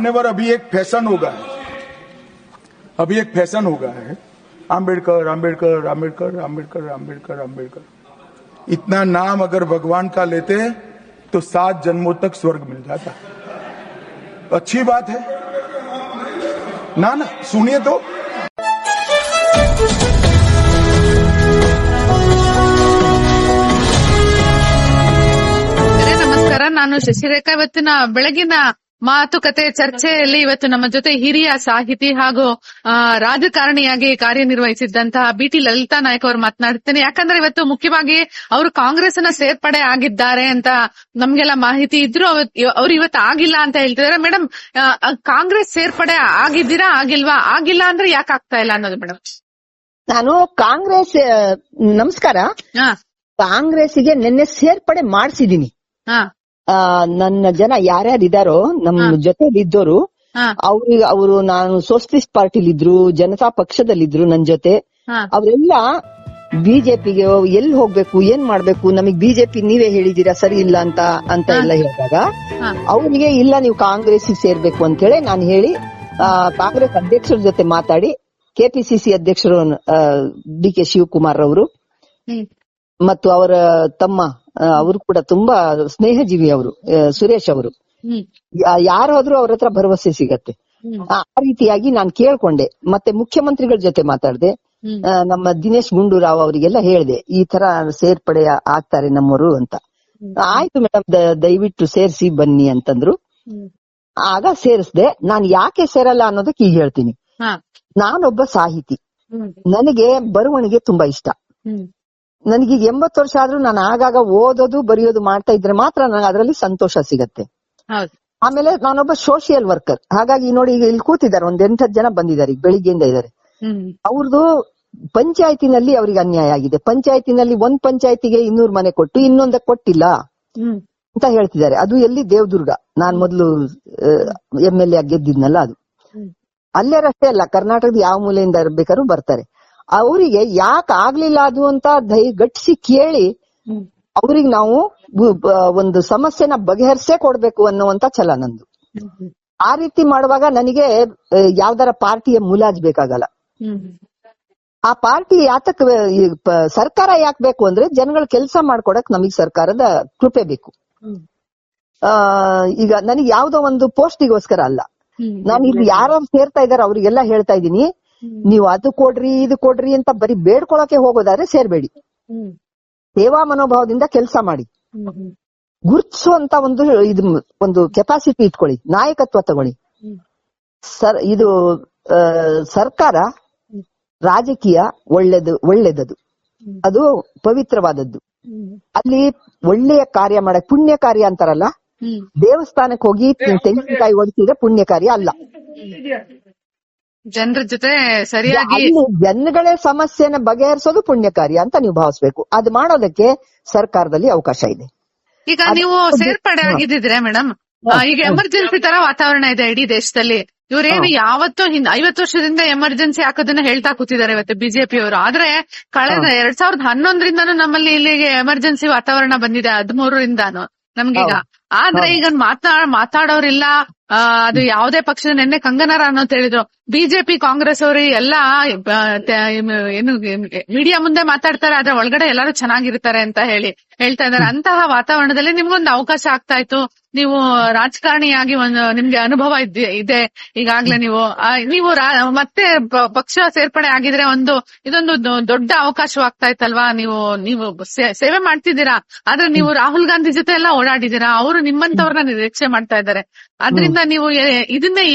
मान्यवर अभी एक फैशन हो गया है अभी एक फैशन हो गया है आम्बेडकर आम्बेडकर आम्बेडकर आम्बेडकर आम्बेडकर आम्बेडकर इतना नाम अगर भगवान का लेते हैं तो सात जन्मों तक स्वर्ग मिल जाता अच्छी बात है ना ना सुनिए तो ಸರಿ, ನಮಸ್ಕಾರ ನಾನು ಶಶಿರೇಖಾ ಇವತ್ತಿನ ಬೆಳಗಿನ ಮಾತುಕತೆ ಚರ್ಚೆಯಲ್ಲಿ ಇವತ್ತು ನಮ್ಮ ಜೊತೆ ಹಿರಿಯ ಸಾಹಿತಿ ಹಾಗೂ ರಾಜಕಾರಣಿಯಾಗಿ ಕಾರ್ಯನಿರ್ವಹಿಸಿದ್ದಂತಹ ಬಿ ಟಿ ಲಲಿತಾ ನಾಯಕ್ ಅವರು ಮಾತನಾಡ್ತೇನೆ ಯಾಕಂದ್ರೆ ಇವತ್ತು ಮುಖ್ಯವಾಗಿ ಅವರು ನ ಸೇರ್ಪಡೆ ಆಗಿದ್ದಾರೆ ಅಂತ ನಮ್ಗೆಲ್ಲ ಮಾಹಿತಿ ಇದ್ರು ಅವ್ರು ಇವತ್ತು ಆಗಿಲ್ಲ ಅಂತ ಹೇಳ್ತಿದಾರೆ ಮೇಡಮ್ ಕಾಂಗ್ರೆಸ್ ಸೇರ್ಪಡೆ ಆಗಿದ್ದೀರಾ ಆಗಿಲ್ವಾ? ಆಗಿಲ್ಲ ಅಂದ್ರೆ ಯಾಕೆ ಆಗ್ತಾ ಇಲ್ಲ ಅನ್ನೋದು ಮೇಡಮ್ ನಾನು ಕಾಂಗ್ರೆಸ್ ನಮಸ್ಕಾರ. ಹಾ. ಕಾಂಗ್ರೆಸ್ಗೆ ನಿನ್ನೆ ಸೇರ್ಪಡೆ ಮಾಡಿಸಿದೀನಿ ಹಾ. ನನ್ನ ಜನ ಯಾರ್ಯಾರು ಇದಾರೋ ನಮ್ ಜೊತೆ ಜೊತೆಲಿ ಇದ್ದೋರು ಅವ್ರಿಗೆ ಅವರು ನಾನು ಸೋಷಲಿಸ್ಟ್ ಪಾರ್ಟಿಲಿದ್ರು ಜನತಾ ಪಕ್ಷದಲ್ಲಿದ್ರು ನನ್ ಜೊತೆ ಅವರೆಲ್ಲ ಬಿಜೆಪಿಗೆ ಎಲ್ಲಿ ಹೋಗ್ಬೇಕು ಏನ್ ಮಾಡ್ಬೇಕು ನಮಗ್ ಬಿಜೆಪಿ ನೀವೇ ಹೇಳಿದೀರಾ ಸರಿ ಇಲ್ಲ ಅಂತ ಅಂತ. ಎಲ್ಲ ಹೇಳಿದಾಗ ಅವರಿಗೆ ಇಲ್ಲ ನೀವು ಕಾಂಗ್ರೆಸ್ ಸೇರ್ಬೇಕು ಅಂತ ಹೇಳಿ ನಾನು ಹೇಳಿ ಕಾಂಗ್ರೆಸ್ ಅಧ್ಯಕ್ಷರ ಜೊತೆ ಮಾತಾಡಿ ಕೆಪಿಸಿಸಿ ಅಧ್ಯಕ್ಷರು ಡಿ ಕೆ ಶಿವಕುಮಾರ್ ಅವರು ಮತ್ತು ಅವರ ತಮ್ಮ ಅವರು ಕೂಡ ತುಂಬಾ ಸ್ನೇಹಜೀವಿ ಅವರು ಸುರೇಶ್ ಅವರು. ಯಾರಾದ್ರೂ ಅವ್ರ ಹತ್ರ ಭರವಸೆ ಸಿಗತ್ತೆ. ಆ ರೀತಿಯಾಗಿ ನಾನು ಕೇಳ್ಕೊಂಡೆ. ಮತ್ತೆ ಮುಖ್ಯಮಂತ್ರಿಗಳ ಜೊತೆ ಮಾತಾಡಿದೆ. ನಮ್ಮ ದಿನೇಶ್ ಗುಂಡೂರಾವ್ ಅವರಿಗೆಲ್ಲ ಹೇಳಿದೆ ಈ ತರ ಸೇರ್ಪಡೆ ಆಗ್ತಾರೆ ನಮ್ಮವರು ಅಂತ. ಆಯ್ತು ಮೇಡಮ್ ದಯವಿಟ್ಟು ಸೇರಿಸಿ ಬನ್ನಿ ಅಂತಂದ್ರು. ಆಗ ಸೇರಿಸ್ದೆ ನಾನು ಯಾಕೆ ಸೇರಲ್ಲ ಅನ್ನೋದಕ್ಕೆ ಈಗ ಹೇಳ್ತೀನಿ. ನಾನೊಬ್ಬ ಸಾಹಿತಿ. ನನಗೆ ಬರವಣಿಗೆ ತುಂಬಾ ಇಷ್ಟ. ಹ್ಮ್ ನನಗೆ ಈಗ ಎಂಬತ್ತು ವರ್ಷ ಆದ್ರೂ ನಾನು ಆಗಾಗ ಓದೋದು ಬರೆಯೋದು ಮಾಡ್ತಾ ಇದ್ರೆ ಮಾತ್ರ ನನಗೆ ಅದರಲ್ಲಿ ಸಂತೋಷ ಸಿಗತ್ತೆ. ಆಮೇಲೆ ನಾನೊಬ್ಬ ಸೋಷಿಯಲ್ ವರ್ಕರ್ ಹಾಗಾಗಿ ನೋಡಿ ಈಗ ಇಲ್ಲಿ ಕೂತಿದ್ದಾರೆ ಒಂದ್ ಎಂಟತ್ತು ಜನ ಬಂದಿದ್ದಾರೆ ಈಗ ಬೆಳಿಗ್ಗೆಯಿಂದ ಇದ್ದಾರೆ. ಅವ್ರದ್ದು ಪಂಚಾಯತಿನಲ್ಲಿ ಅವ್ರಿಗೆ ಅನ್ಯಾಯ ಆಗಿದೆ. ಪಂಚಾಯತಿನಲ್ಲಿ ಒಂದ್ ಪಂಚಾಯತಿಗೆ ಇನ್ನೂರು ಮನೆ ಕೊಟ್ಟು ಇನ್ನೊಂದಕ್ಕೆ ಕೊಟ್ಟಿಲ್ಲ ಅಂತ ಹೇಳ್ತಿದ್ದಾರೆ. ಅದು ಎಲ್ಲಿ? ದೇವದುರ್ಗ. ನಾನ್ ಮೊದಲು ಎಂ ಎಲ್ ಎ ಗೆದ್ದಿದ್ನಲ್ಲ ಅದು. ಅಲ್ಲೇ ರಸ್ತೆ ಅಲ್ಲ ಕರ್ನಾಟಕದ ಯಾವ ಮೂಲೆಯಿಂದ ಬೇಕಾದ್ರೂ ಬರ್ತಾರೆ. ಅವರಿಗೆ ಯಾಕೆ ಆಗ್ಲಿಲ್ಲ ಅದು ಅಂತ ದೈ ಗಟ್ಟಿಸಿ ಕೇಳಿ ಅವ್ರಿಗೆ ನಾವು ಒಂದು ಸಮಸ್ಯೆನ ಬಗೆಹರಿಸೇ ಕೊಡ್ಬೇಕು ಅನ್ನುವಂತ ಛಲ ನಂದು. ಆ ರೀತಿ ಮಾಡುವಾಗ ನನಗೆ ಯಾವ್ದಾರ ಪಾರ್ಟಿಯ ಮುಲಾಜ್ ಬೇಕಾಗಲ್ಲ. ಆ ಪಾರ್ಟಿ ಯಾತಕ್ ಸರ್ಕಾರ ಯಾಕೆ ಬೇಕು ಅಂದ್ರೆ ಜನಗಳ ಕೆಲಸ ಮಾಡ್ಕೊಡಕ್ ನಮಗ್ ಸರ್ಕಾರದ ಕೃಪೆ ಬೇಕು. ಆ ಈಗ ನನಗೆ ಯಾವ್ದೋ ಒಂದು ಪೋಸ್ಟಿಗೋಸ್ಕರ ಅಲ್ಲ. ನಾನು ಇಲ್ಲಿ ಯಾರು ಸೇರ್ತಾ ಇದಾರೆ ಅವ್ರಿಗೆಲ್ಲ ಹೇಳ್ತಾ ಇದೀನಿ ನೀವು ಅದು ಕೊಡ್ರಿ ಇದು ಕೊಡ್ರಿ ಅಂತ ಬರೀ ಬೇಡ್ಕೊಳಕ್ಕೆ ಹೋಗೋದಾದ್ರೆ ಸೇರ್ಬೇಡಿ. ಸೇವಾ ಮನೋಭಾವದಿಂದ ಕೆಲಸ ಮಾಡಿ. ಗುರ್ತಿಸುವಂತ ಒಂದು ಇದು ಒಂದು ಕೆಪಾಸಿಟಿ ಇಟ್ಕೊಳ್ಳಿ ನಾಯಕತ್ವ ತಗೊಳ್ಳಿ. ಸರ್ ಇದು ಸರ್ಕಾರ ರಾಜಕೀಯ ಒಳ್ಳೇದು ಒಳ್ಳೇದದು. ಅದು ಪವಿತ್ರವಾದದ್ದು. ಅಲ್ಲಿ ಒಳ್ಳೆಯ ಕಾರ್ಯ ಮಾಡಕ್ ಪುಣ್ಯ ಕಾರ್ಯ ಅಂತಾರಲ್ಲ? ದೇವಸ್ಥಾನಕ್ಕೆ ಹೋಗಿ ತೆಂಗಿನಕಾಯಿ ಒಡಿಸಿದ್ರೆ ಪುಣ್ಯ ಕಾರ್ಯ ಅಲ್ಲ. ಜನರ ಜೊತೆ ಸರಿಯಾಗಿ ಜನಗಳೇ ಸಮಸ್ಯೆನ ಬಗೆಹರಿಸೋದು ಪುಣ್ಯ ಕಾರ್ಯ ಅಂತ ನೀವು ಭಾವಿಸ್ಬೇಕು. ಅದು ಮಾಡೋದಕ್ಕೆ ಸರ್ಕಾರದಲ್ಲಿ ಅವಕಾಶ ಇದೆ. ಈಗ ನೀವು ಸೇರ್ಪಡೆ ಆಗಿದ್ದಿದ್ರೆ ಮೇಡಮ್ ಈಗ ಎಮರ್ಜೆನ್ಸಿ ತರ ವಾತಾವರಣ ಇದೆ ಇಡೀ ದೇಶದಲ್ಲಿ. ಇವ್ರೇನು ಯಾವತ್ತೂ ಹಿಂದ್ ಐವತ್ತು ವರ್ಷದಿಂದ ಎಮರ್ಜೆನ್ಸಿ ಹಾಕೋದನ್ನ ಹೇಳ್ತಾ ಕೂತಿದ್ದಾರೆ ಇವತ್ತು ಬಿಜೆಪಿ ಅವರು. ಆದ್ರೆ ಕಳೆದ ಎರಡ್ ಸಾವಿರದ ಹನ್ನೊಂದರಿಂದಾನು ನಮ್ಮಲ್ಲಿ ಇಲ್ಲಿಗೆ ಎಮರ್ಜೆನ್ಸಿ ವಾತಾವರಣ ಬಂದಿದೆ ಹದಿಮೂರರಿಂದಾನು ನಮ್ಗೀಗ. ಆದ್ರೆ ಈಗ ಮಾತಾ ಮಾತಾಡೋರಿಲ್ಲ ಅದು ಯಾವುದೇ ಪಕ್ಷದ ನಿನ್ನೆ ಕಂಗನರ ಅನ್ನೋದು ಹೇಳಿದ್ರು. ಬಿಜೆಪಿ ಕಾಂಗ್ರೆಸ್ ಅವರು ಎಲ್ಲ ಏನು ಮೀಡಿಯಾ ಮುಂದೆ ಮಾತಾಡ್ತಾರೆ ಆದ್ರೆ ಒಳಗಡೆ ಎಲ್ಲರೂ ಚೆನ್ನಾಗಿರ್ತಾರೆ ಅಂತ ಹೇಳಿ ಹೇಳ್ತಾ ಇದಾರೆ ಅಂತಹ ವಾತಾವರಣದಲ್ಲಿ ನಿಮ್ಗೊಂದು ಅವಕಾಶ ಆಗ್ತಾ ಇತ್ತು. ನೀವು ರಾಜಕಾರಣಿಯಾಗಿ ಒಂದು ನಿಮ್ಗೆ ಅನುಭವ ಇದೆ. ಈಗಾಗ್ಲೇ ನೀವು ನೀವು ಮತ್ತೆ ಪಕ್ಷ ಸೇರ್ಪಡೆ ಆಗಿದ್ರೆ ಒಂದು ಇದೊಂದು ದೊಡ್ಡ ಅವಕಾಶವಾಗ್ತಾ ಇತ್ತಲ್ವಾ? ನೀವು ನೀವು ಸೇವೆ ಮಾಡ್ತಿದ್ದೀರಾ? ಆದ್ರೆ ನೀವು ರಾಹುಲ್ ಗಾಂಧಿ ಜೊತೆ ಎಲ್ಲ ಓಡಾಡಿದೀರಾ ಅವರು ನಿಮ್ಮಂತವ್ರನ್ನ ನಿರೀಕ್ಷೆ ಮಾಡ್ತಾ ಇದ್ದಾರೆ. ಅದರಿಂದ ನೀವು ಇದನ್ನೇ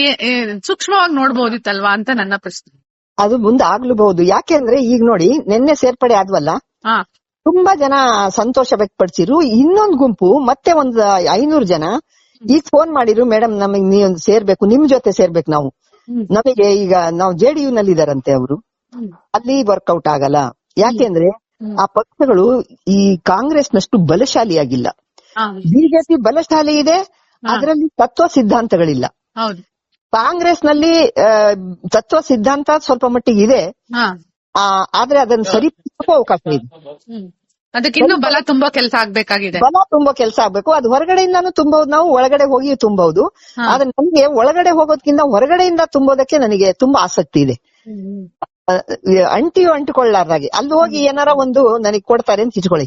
ಸೂಕ್ಷ್ಮವಾಗಿ ನೋಡ್ಬೋದಿತ್ತಲ್ವಾ ಅಂತ ನನ್ನ ಪ್ರಶ್ನೆ. ಅದು ಮುಂದೆ ಆಗ್ಲೂಬಹುದು ಯಾಕೆಂದ್ರೆ ಈಗ ನೋಡಿ ನಿನ್ನೆ ಸೇರ್ಪಡೆ ಆದ್ವಲ್ಲ? ಹಾ ತುಂಬಾ ಜನ ಸಂತೋಷ ವ್ಯಕ್ತಪಡಿಸಿರು ಇನ್ನೊಂದ್ ಗುಂಪು ಮತ್ತೆ ಒಂದ್ ಐನೂರು ಜನ ಈಗ ಫೋನ್ ಮಾಡಿರು ಮೇಡಮ್ ನಮಗ್ ನೀವು ಸೇರ್ಬೇಕು ನಿಮ್ ಜೊತೆ ಸೇರ್ಬೇಕು ನಾವು. ನಮಗೆ ಈಗ ನಾವು ಜೆಡಿಯು ನಲ್ಲಿ ಇದಾರಂತೆ ಅವರು. ಅಲ್ಲಿ ವರ್ಕೌಟ್ ಆಗಲ್ಲ. ಯಾಕೆಂದ್ರೆ. ಆ ಪಕ್ಷಗಳು ಈ ಕಾಂಗ್ರೆಸ್ ನಷ್ಟು ಬಲಶಾಲಿಯಾಗಿಲ್ಲ. ಆಗಿಲ್ಲ ಬಿಜೆಪಿ ಬಲಶಾಲಿ ಇದೆ ಅದರಲ್ಲಿ ತತ್ವ ಸಿದ್ಧಾಂತಗಳಿಲ್ಲ. ಕಾಂಗ್ರೆಸ್ನಲ್ಲಿ ತತ್ವ ಸಿದ್ಧಾಂತ ಸ್ವಲ್ಪ ಮಟ್ಟಿಗೆ ಇದೆ. ಆದ್ರೆ ಅದನ್ನ ಸರಿ ಅವಕಾಶ ಇದೆ ಅದಕ್ಕಿನ್ನೂ ಅದಕ್ಕೆ ಬಲ ತುಂಬಾ ಕೆಲಸ ಆಗ್ಬೇಕಾಗಿದೆ. ಬಲ ತುಂಬಾ ಕೆಲಸ ಆಗ್ಬೇಕು. ಅದು ಹೊರಗಡೆಯಿಂದಾನು ತುಂಬೋದು. ನಾವು ಒಳಗಡೆ ಹೋಗಿ ತುಂಬಬಹುದು ಆದ್ರೆ ನಮ್ಗೆ ಒಳಗಡೆ ಹೋಗೋದ್ಕಿಂತ ಹೊರಗಡೆಯಿಂದ ತುಂಬೋದಕ್ಕೆ ನನಗೆ ತುಂಬಾ ಆಸಕ್ತಿ ಇದೆ. ಅಂಟಿಯು ಅಂಟಿಕೊಳ್ಳಾರ್ದಾಗೆ. ಅಲ್ಲಿ ಹೋಗಿ ಏನಾರ ಒಂದು ನನಗೆ ಕೊಡ್ತಾರೆ ಅಂತ ಇಟ್ಕೊಳ್ಳಿ.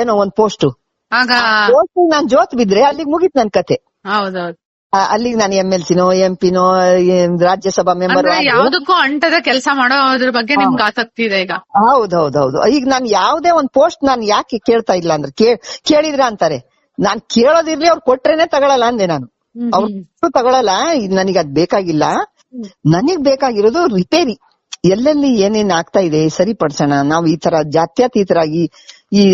ಏನೋ ಒಂದ್ ಪೋಸ್ಟ್ ಆಗ ಪೋಸ್ಟ್ ನಾನ್ ಜೋತ್ ಬಿದ್ರೆ ಅಲ್ಲಿಗೆ ಮುಗೀತ್ ನನ್ ಕತೆ. ಅಲ್ಲಿಗೆ ನಾನು ಎಂ ಎಲ್ ಸಿನೋ ಎಂ ಪಿನೋ ರಾಜ್ಯಸಭಾ ಮೆಂಬರ್ ಯಾವ್ದಕ್ಕೂ ಅಂಟದ ಕೆಲಸ ಮಾಡೋದ್ರ ಬಗ್ಗೆ ನಿಮ್ಗೆ ಆಸಕ್ತಿ ಇದೆ ಈಗ. ಹೌದೌದೌದು. ಈಗ ನಾನು ಯಾವ್ದೇ ಒಂದ್ ಪೋಸ್ಟ್ ನಾನು ಯಾಕೆ ಕೇಳ್ತಾ ಇಲ್ಲ ಅಂದ್ರೆ ಕೇಳಿದ್ರ ಅಂತಾರೆ. ನಾನ್ ಕೇಳೋದಿರ್ಲಿ ಅವ್ರು ಕೊಟ್ರೇನೆ ತಗೊಳಲ್ಲ ಅಂದೆ ನಾನು. ಅವ್ರು ತಗೊಳಲ್ಲ ನನಗೆ ಅದ್ ಬೇಕಾಗಿಲ್ಲ. ನನಗ್ ಬೇಕಾಗಿರೋದು ರಿಪೇರಿ ಎಲ್ಲೆಲ್ಲಿ ಏನೇನ್ ಆಗ್ತಾ ಇದೆ ಸರಿಪಡಿಸೋಣ. ನಾವು ಈ ತರ ಜಾತ್ಯತೀತರಾಗಿ ಈ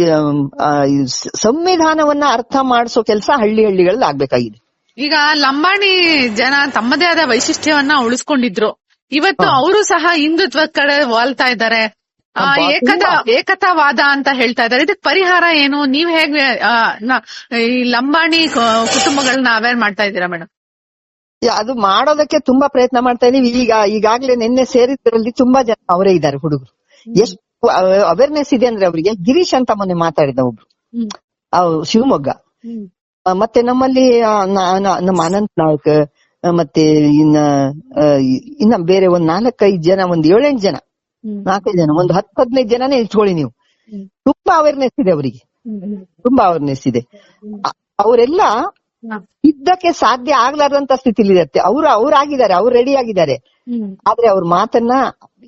ಸಂವಿಧಾನವನ್ನ ಅರ್ಥ ಮಾಡಿಸೋ ಕೆಲಸ ಹಳ್ಳಿ ಹಳ್ಳಿಗಳಲ್ಲಿ ಆಗ್ಬೇಕಾಗಿದೆ. ಈಗ ಲಂಬಾಣಿ ಜನ ತಮ್ಮದೇ ಆದ ವೈಶಿಷ್ಟ್ಯವನ್ನ ಉಳಿಸ್ಕೊಂಡಿದ್ರು. ಇವತ್ತು ಅವರು ಸಹ ಹಿಂದುತ್ವ ಕಡೆ ವಾಲ್ತಾ ಇದ್ದಾರೆ. ಏಕತಾ ಏಕತಾವಾದ ಅಂತ ಹೇಳ್ತಾ ಇದ್ದಾರೆ. ಇದಕ್ಕೆ ಪರಿಹಾರ ಏನು? ನೀವ್ ಹೇಗೆ ಈ ಲಂಬಾಣಿ ಕುಟುಂಬಗಳನ್ನ ಅವೇರ್ ಮಾಡ್ತಾ ಇದ್ದೀರಾ ಮೇಡಮ್ ಅದು ಮಾಡೋದಕ್ಕೆ ತುಂಬಾ ಪ್ರಯತ್ನ ಮಾಡ್ತಾ ಇದೀವಿ. ಈಗ ಈಗಾಗ್ಲೇ ನಿನ್ನೆ ಸೇರಿದ್ರಲ್ಲಿ ತುಂಬಾ ಜನ ಅವರೇ ಇದ್ದಾರೆ ಹುಡುಗರು. ಎಷ್ಟು ಅವೇರ್ನೆಸ್ ಇದೆ ಅಂದ್ರೆ ಅವರಿಗೆ. ಗಿರೀಶ್ ಅಂತ ಮೊನ್ನೆ ಮಾತಾಡಿದ ಒಬ್ರು. ಶಿವಮೊಗ್ಗ. ಮತ್ತೆ ನಮ್ಮಲ್ಲಿ ನಮ್ಮ ಅನಂತ್ ನಾಯ್ಕ್ ಮತ್ತೆ ಇನ್ನ ಇನ್ನ ಬೇರೆ ಒಂದ್ ನಾಲ್ಕೈದು ಜನ ಒಂದ್ ಏಳೆಂಟು ಜನ ನಾಲ್ಕೈದು ಜನ ಒಂದು ಹತ್ತು ಹದಿನೈದು ಜನನೇ ಇಟ್ಕೊಳ್ಳಿ ನೀವು. ತುಂಬಾ ಅವೇರ್ನೆಸ್ ಇದೆ ಅವರಿಗೆ. ತುಂಬಾ ಅವೇರ್ನೆಸ್ ಇದೆ. ಅವರೆಲ್ಲ ಇದ್ದಕ್ಕೆ ಸಾಧ್ಯ ಆಗ್ಲಾರ್ದಂತ ಸ್ಥಿತಿಲಿ ಇರುತ್ತೆ. ಅವ್ರು ಅವ್ರಾಗಿದ್ದಾರೆ ಅವ್ರು ರೆಡಿ ಆಗಿದ್ದಾರೆ. ಆದ್ರೆ ಅವ್ರ ಮಾತನ್ನ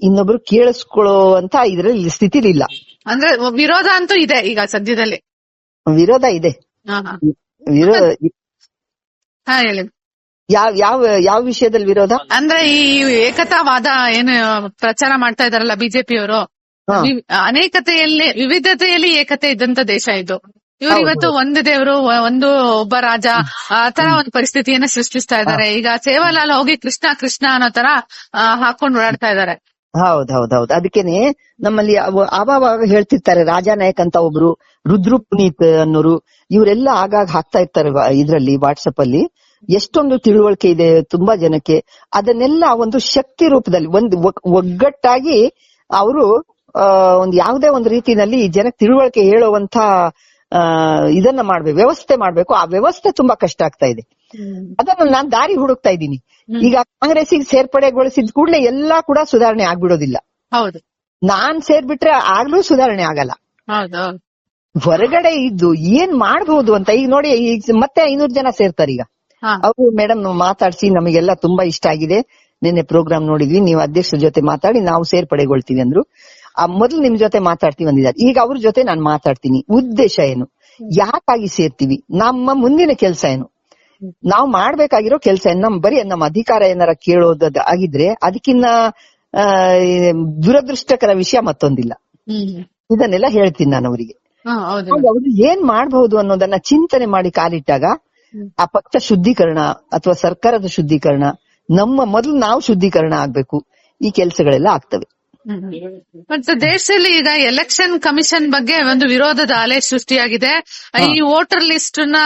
ಇನ್ನೊಬ್ರು ಕೇಳಿಸ್ಕೊಳ್ಳೋ ಅಂತ ಇದ್ರಲ್ಲಿ ಸ್ಥಿತಿಲಿಲ್ಲ. ಅಂದ್ರೆ ವಿರೋಧ ಅಂತೂ ಇದೆ ಈಗ ಸದ್ಯದಲ್ಲಿ. ವಿರೋಧ ಇದೆ. ಹಾ, ಹಾ. ವಿರೋಧ ಹಾ ಹೇಳಿ. ಯಾವ ಯಾವ ಯಾವ ವಿಷಯದಲ್ಲಿ ವಿರೋಧ? ಅಂದ್ರೆ ಈ ಏಕತಾವಾದ ಏನು ಪ್ರಚಾರ ಮಾಡ್ತಾ ಇದಾರಲ್ಲ ಬಿಜೆಪಿಯವರು. ಅನೇಕತೆಯಲ್ಲಿ ವಿವಿಧತೆಯಲ್ಲಿ ಏಕತೆ ಇದ್ದಂತ ದೇಶ ಇದು. ಇವರು ಇವತ್ತು ಒಂದು ದೇವರು ಒಂದು ಒಬ್ಬ ರಾಜ ಆ ತರ ಒಂದು ಪರಿಸ್ಥಿತಿಯನ್ನ ಸೃಷ್ಟಿಸ್ತಾ ಇದ್ದಾರೆ. ಈಗ ಸೇವಾಲಾಲ್ ಹೋಗಿ ಕೃಷ್ಣ ಕೃಷ್ಣ ಅನ್ನೋ ತರ ಆ, ಹಾಕೊಂಡು ಓಡಾಡ್ತಾ ಇದ್ದಾರೆ. ಹೌದ್ ಹೌದ್ ಹೌದ್ ಅದಕ್ಕೇನೆ ನಮ್ಮಲ್ಲಿ ಆವಾಗ ಹೇಳ್ತಿರ್ತಾರೆ ರಾಜಾನಾಯಕ್ ಅಂತ ಒಬ್ರು, ರುದ್ರು ಪುನೀತ್ ಅನ್ನೋರು, ಇವರೆಲ್ಲ ಆಗಾಗ ಹಾಕ್ತಾ ಇರ್ತಾರೆ ಇದ್ರಲ್ಲಿ ವಾಟ್ಸಪ್ ಅಲ್ಲಿ. ಎಷ್ಟೊಂದು ತಿಳುವಳಿಕೆ ಇದೆ ತುಂಬಾ ಜನಕ್ಕೆ. ಅದನ್ನೆಲ್ಲ ಒಂದು ಶಕ್ತಿ ರೂಪದಲ್ಲಿ, ಒಂದು ಒಗ್- ಒಗ್ಗಟ್ಟಾಗಿ ಅವರು ಒಂದು ಯಾವುದೇ ಒಂದು ರೀತಿನಲ್ಲಿ ಜನಕ್ಕೆ ತಿಳುವಳಿಕೆ ಹೇಳುವಂತ ಇದನ್ನ ಮಾಡ್ಬೇಕು ವ್ಯವಸ್ಥೆ ಮಾಡ್ಬೇಕು. ಆ ವ್ಯವಸ್ಥೆ ತುಂಬಾ ಕಷ್ಟ ಆಗ್ತಾ ಇದೆ. ಅದನ್ನು ನಾನ್ ದಾರಿ ಹುಡುಕ್ತಾ ಇದ್ದೀನಿ. ಈಗ ಕಾಂಗ್ರೆಸ್ ಸೇರ್ಪಡೆಗೊಳಿಸಿದ ಕೂಡಲೇ ಎಲ್ಲಾ ಕೂಡ ಸುಧಾರಣೆ ಆಗ್ಬಿಡೋದಿಲ್ಲ. ಹೌದು. ನಾನ್ ಸೇರ್ಬಿಟ್ರೆ ಆಗ್ಲೂ ಸುಧಾರಣೆ ಆಗಲ್ಲ. ಹೊರಗಡೆ ಇದ್ದು ಏನ್ ಮಾಡ್ಬಹುದು ಅಂತ ಈಗ ನೋಡಿ ಈಗ ಮತ್ತೆ ಐನೂರು ಜನ ಸೇರ್ತಾರೆ ಈಗ. ಅವ್ರು ಅವರು ಮೇಡಮ್ ಮಾತಾಡ್ಸಿ ನಮಗೆಲ್ಲ ತುಂಬಾ ಇಷ್ಟ ಆಗಿದೆ. ನಿನ್ನೆ ಪ್ರೋಗ್ರಾಮ್ ನೋಡಿದ್ವಿ ನೀವು ಅಧ್ಯಕ್ಷರ ಜೊತೆ ಮಾತಾಡಿ ನಾವು ಸೇರ್ಪಡೆಗೊಳ್ತೀವಿ ಅಂದ್ರು. ಆ ಮೊದಲು ನಿಮ್ ಜೊತೆ ಮಾತಾಡ್ತೀವಿ ಅಂದಿದ್ದಾರೆ. ಈಗ ಅವ್ರ ಜೊತೆ ನಾನು ಮಾತಾಡ್ತೀನಿ. ಉದ್ದೇಶ ಏನು? ಯಾಕಾಗಿ ಸೇರ್ತೀವಿ? ನಮ್ಮ ಮುಂದಿನ ಕೆಲಸ ಏನು? ನಾವು ಮಾಡ್ಬೇಕಾಗಿರೋ ಕೆಲಸ ನಮ್ ಬರೀ ನಮ್ಮ ಅಧಿಕಾರ ಏನಾರ ಕೇಳೋದ್ ಆಗಿದ್ರೆ ಅದಕ್ಕಿನ್ನ ದುರದೃಷ್ಟಕರ ವಿಷಯ ಮತ್ತೊಂದಿಲ್ಲ. ಇದನ್ನೆಲ್ಲ ಹೇಳ್ತೀನಿ ನಾನು ಅವರಿಗೆ. ಅವರು ಏನ್ ಮಾಡಬಹುದು ಅನ್ನೋದನ್ನ ಚಿಂತನೆ ಮಾಡಿ ಕಾಲಿಟ್ಟಾಗ ಆ ಪಕ್ಷ ಶುದ್ಧೀಕರಣ ಅಥವಾ ಸರ್ಕಾರದ ಶುದ್ಧೀಕರಣ ನಮ್ಮ ಮೊದಲು ನಾವು ಶುದ್ಧೀಕರಣ ಆಗ್ಬೇಕು ಈ ಕೆಲಸಗಳೆಲ್ಲ ಆಗ್ತವೆ. ಮತ್ತೆ ದೇಶದಲ್ಲಿ ಈಗ ಎಲೆಕ್ಷನ್ ಕಮಿಷನ್ ಬಗ್ಗೆ ಒಂದು ವಿರೋಧದ ಅಲೆ ಸೃಷ್ಟಿಯಾಗಿದೆ. ಈ ವೋಟರ್ ಲಿಸ್ಟ್ನ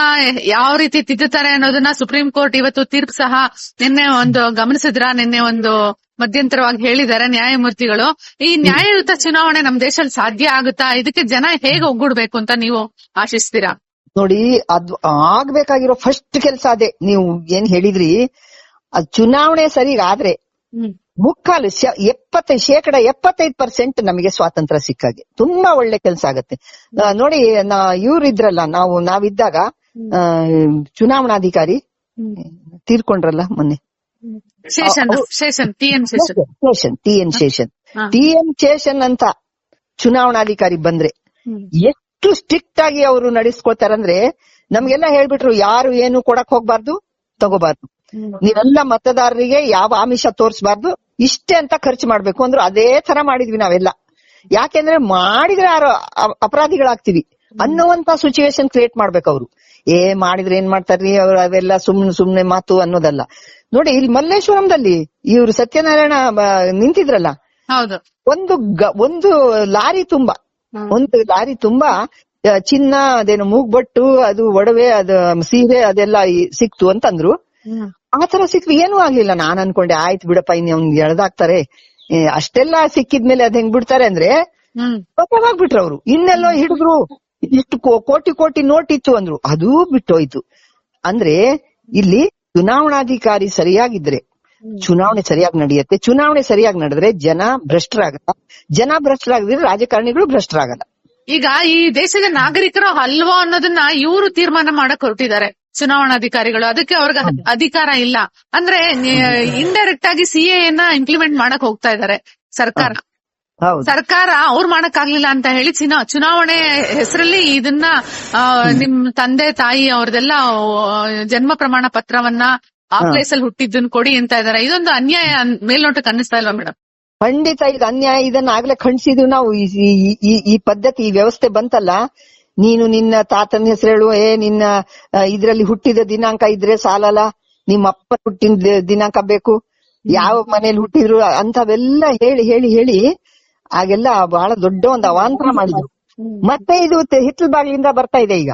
ಯಾವ ರೀತಿ ತಿದ್ದುತ್ತಾರೆ ಅನ್ನೋದನ್ನ ಸುಪ್ರೀಂ ಕೋರ್ಟ್ ಇವತ್ತು ತೀರ್ಪು ಸಹ ನಿನ್ನೆ ಒಂದು ಗಮನಿಸಿದ್ರ? ನಿನ್ನೆ ಒಂದು ಮಧ್ಯಂತರವಾಗಿ ಹೇಳಿದ್ದಾರೆ ನ್ಯಾಯಮೂರ್ತಿಗಳು. ಈ ನ್ಯಾಯಯುತ ಚುನಾವಣೆ ನಮ್ ದೇಶದಲ್ಲಿ ಸಾಧ್ಯ ಆಗುತ್ತಾ? ಇದಕ್ಕೆ ಜನ ಹೇಗೆ ಒಗ್ಗೂಡ್ಬೇಕು ಅಂತ ನೀವು ಆಶಿಸ್ತೀರಾ? ನೋಡಿ ಅದ್ ಆಗ್ಬೇಕಾಗಿರೋ ಫಸ್ಟ್ ಕೆಲಸ ಅದೇ. ನೀವು ಏನ್ ಹೇಳಿದ್ರಿ? ಅದ್ ಚುನಾವಣೆ ಸರಿ ಹ್ಮ್. ಮುಕ್ಕಾಲು ಎಪ್ಪತ್ತೈದು ಶೇಕಡ ಎಪ್ಪತ್ತೈದು ಪರ್ಸೆಂಟ್ ನಮಗೆ ಸ್ವಾತಂತ್ರ್ಯ ಸಿಕ್ಕಾಗೆ. ತುಂಬಾ ಒಳ್ಳೆ ಕೆಲಸ ಆಗತ್ತೆ. ನೋಡಿ ನಾ ಇವ್ರು ಇದ್ರಲ್ಲ ನಾವು ನಾವಿದ್ದಾಗ ಆ, ಚುನಾವಣಾಧಿಕಾರಿ ತೀರ್ಕೊಂಡ್ರಲ್ಲ ಮೊನ್ನೆ. Seshan T N Seshan. T N Seshan. ಹಾ. ಟಿ ಎನ್ ಶೇಷನ್ ಅಂತ ಚುನಾವಣಾಧಿಕಾರಿ ಬಂದ್ರೆ ಎಷ್ಟು ಸ್ಟ್ರಿಕ್ಟ್ ಆಗಿ ಅವರು ನಡೆಸ್ಕೊಳ್ತಾರಂದ್ರೆ ನಮ್ಗೆಲ್ಲ ಹೇಳ್ಬಿಟ್ರು ಯಾರು ಏನು ಕೊಡಕ್ ಹೋಗ್ಬಾರ್ದು ತಗೋಬಾರ್ದು. ನೀವೆಲ್ಲ ಮತದಾರರಿಗೆ ಯಾವ ಆಮಿಷ ತೋರಿಸಬಾರ್ದು ಇಷ್ಟೇ ಅಂತ ಖರ್ಚು ಮಾಡ್ಬೇಕು ಅಂದ್ರು ಅದೇ ತರ ಮಾಡಿದ್ವಿ ನಾವೆಲ್ಲ. ಯಾಕೆಂದ್ರೆ ಮಾಡಿದ್ರೆ ಯಾರು ಅಪರಾಧಿಗಳಾಗ್ತಿವಿ. ಅನ್ನುವಂತ ಸಿಚುವೇಶನ್ ಕ್ರಿಯೇಟ್ ಮಾಡ್ಬೇಕು ಅವ್ರು ಏ ಮಾಡಿದ್ರೆ ಏನ್ ಮಾಡ್ತಾರ್ರಿ ಅವ್ರು ಅವೆಲ್ಲ ಸುಮ್ನೆ ಸುಮ್ನೆ ಮಾತು ಅನ್ನೋದಲ್ಲ. ನೋಡಿ ಇಲ್ಲಿ ಮಲ್ಲೇಶ್ವರಂದಲ್ಲಿ ಇವ್ರು ಸತ್ಯನಾರಾಯಣ ನಿಂತಿದ್ರಲ್ಲ? ಒಂದು ಒಂದು ಲಾರಿ ತುಂಬಾ. ಒಂದು ಲಾರಿ ತುಂಬಾ ಚಿನ್ನ ಅದೇನು ಮೂಗ್ಬಟ್ಟು ಅದು ಒಡವೆ ಅದು ಸೀರೆ ಅದೆಲ್ಲ ಸಿಕ್ತು ಅಂತಂದ್ರು. ಆ ತರ ಸಿಕ್ವಿ ಏನೂ ಆಗ್ಲಿಲ್ಲ. ನಾನ್ ಅನ್ಕೊಂಡೆ ಆಯ್ತು ಬಿಡಪ್ಪ ಇನ್ ಅವ್ನ್ ಎಳ್ದಾಕ್ತಾರೆ ಅಷ್ಟೆಲ್ಲ ಸಿಕ್ಕಿದ್ಮೇಲೆ ಅದ್ ಹೆಂಗ್ ಬಿಡ್ತಾರೆ ಅಂದ್ರೆ ಅವ್ರು ಅವರು. ಇನ್ನೆಲ್ಲೋ ಹಿಡಿದ್ರು. ಇಷ್ಟು ಕೋಟಿ ಕೋಟಿ ನೋಟ್ ಇತ್ತು ಅಂದ್ರು. ಅದೂ ಬಿಟ್ಟೋಯ್ತು. ಅಂದ್ರೆ ಇಲ್ಲಿ ಚುನಾವಣಾಧಿಕಾರಿ ಸರಿಯಾಗಿದ್ರೆ ಚುನಾವಣೆ ಸರಿಯಾಗಿ ನಡೆಯುತ್ತೆ. ಚುನಾವಣೆ ಸರಿಯಾಗಿ ನಡೆದ್ರೆ ಜನ ಭ್ರಷ್ಟರಾಗಲ್ಲ. ಜನ ಭ್ರಷ್ಟರಾಗದಿದ್ರೆ ರಾಜಕಾರಣಿಗಳು ಭ್ರಷ್ಟರಾಗಲ್ಲ. ಈಗ ಈ ದೇಶದ ನಾಗರಿಕರು ಅಲ್ವಾ ಅನ್ನೋದನ್ನ ಇವರು ತೀರ್ಮಾನ ಮಾಡಕ್ ಹೊರಟಿದ್ದಾರೆ. ಚುನಾವಣಾಧಿಕಾರಿಗಳು ಅದಕ್ಕೆ ಅವ್ರಿಗೆ ಅಧಿಕಾರ ಇಲ್ಲ. ಅಂದ್ರೆ ಇಂಡೈರೆಕ್ಟ್ ಆಗಿ ಸಿಎ ಎನ್ನ ಇಂಪ್ಲಿಮೆಂಟ್ ಮಾಡಕ್ ಹೋಗ್ತಾ ಇದ್ದಾರೆ ಸರ್ಕಾರ. ಸರ್ಕಾರ ಅವ್ರು ಮಾಡಕ್ ಆಗ್ಲಿಲ್ಲ ಅಂತ ಹೇಳಿ ಚುನಾ ಚುನಾವಣೆ ಹೆಸರಲ್ಲಿ ಇದನ್ನ ನಿಮ್ ತಂದೆ ತಾಯಿ ಅವ್ರದೆಲ್ಲ ಜನ್ಮ ಪ್ರಮಾಣ ಪತ್ರವನ್ನ ಆ ಪ್ಲೇಸ್ ಅಲ್ಲಿ ಹುಟ್ಟಿದ್ದನ್ ಕೊಡಿ ಅಂತ ಇದಾರೆ. ಇದೊಂದು ಅನ್ಯಾಯ ಅನ್- ಮೇಲ್ನೋಟಕ್ಕೆ ಅನ್ನಿಸ್ತಾ ಇಲ್ವಾ ಮೇಡಮ್ ಖಂಡಿತ ಇದು ಅನ್ಯಾಯ ಇದನ್ನ ಆಗ್ಲೇ ಖಂಡಿಸಿದ್ವಿ ನಾವು. ಈ ಪದ್ಧತಿ ಈ ವ್ಯವಸ್ಥೆ ಬಂತಲ್ಲ ನೀನು ನಿನ್ನ ತಾತನ ಹೆಸರು ಹೇಳು ಏ ನಿನ್ನ ಇದ್ರಲ್ಲಿ ಹುಟ್ಟಿದ ದಿನಾಂಕ ಇದ್ರೆ ಸಾಲಲ್ಲ ನಿಮ್ಮ ಅಪ್ಪ ಹುಟ್ಟಿದ ದಿನಾಂಕ ಬೇಕು. ಯಾವ ಮನೇಲಿ ಹುಟ್ಟಿದ್ರು ಅಂತವೆಲ್ಲ ಹೇಳಿ ಹೇಳಿ ಹೇಳಿ ಆಗೆಲ್ಲ ಬಹಳ ದೊಡ್ಡ ಒಂದು ಅವಾಂತರ ಮಾಡಿದ್ರು. ಮತ್ತೆ ಇದು ಹಿತ್ತಲ ಬಾಗಿಲಿಂದ ಬರ್ತಾ ಇದೆ ಈಗ.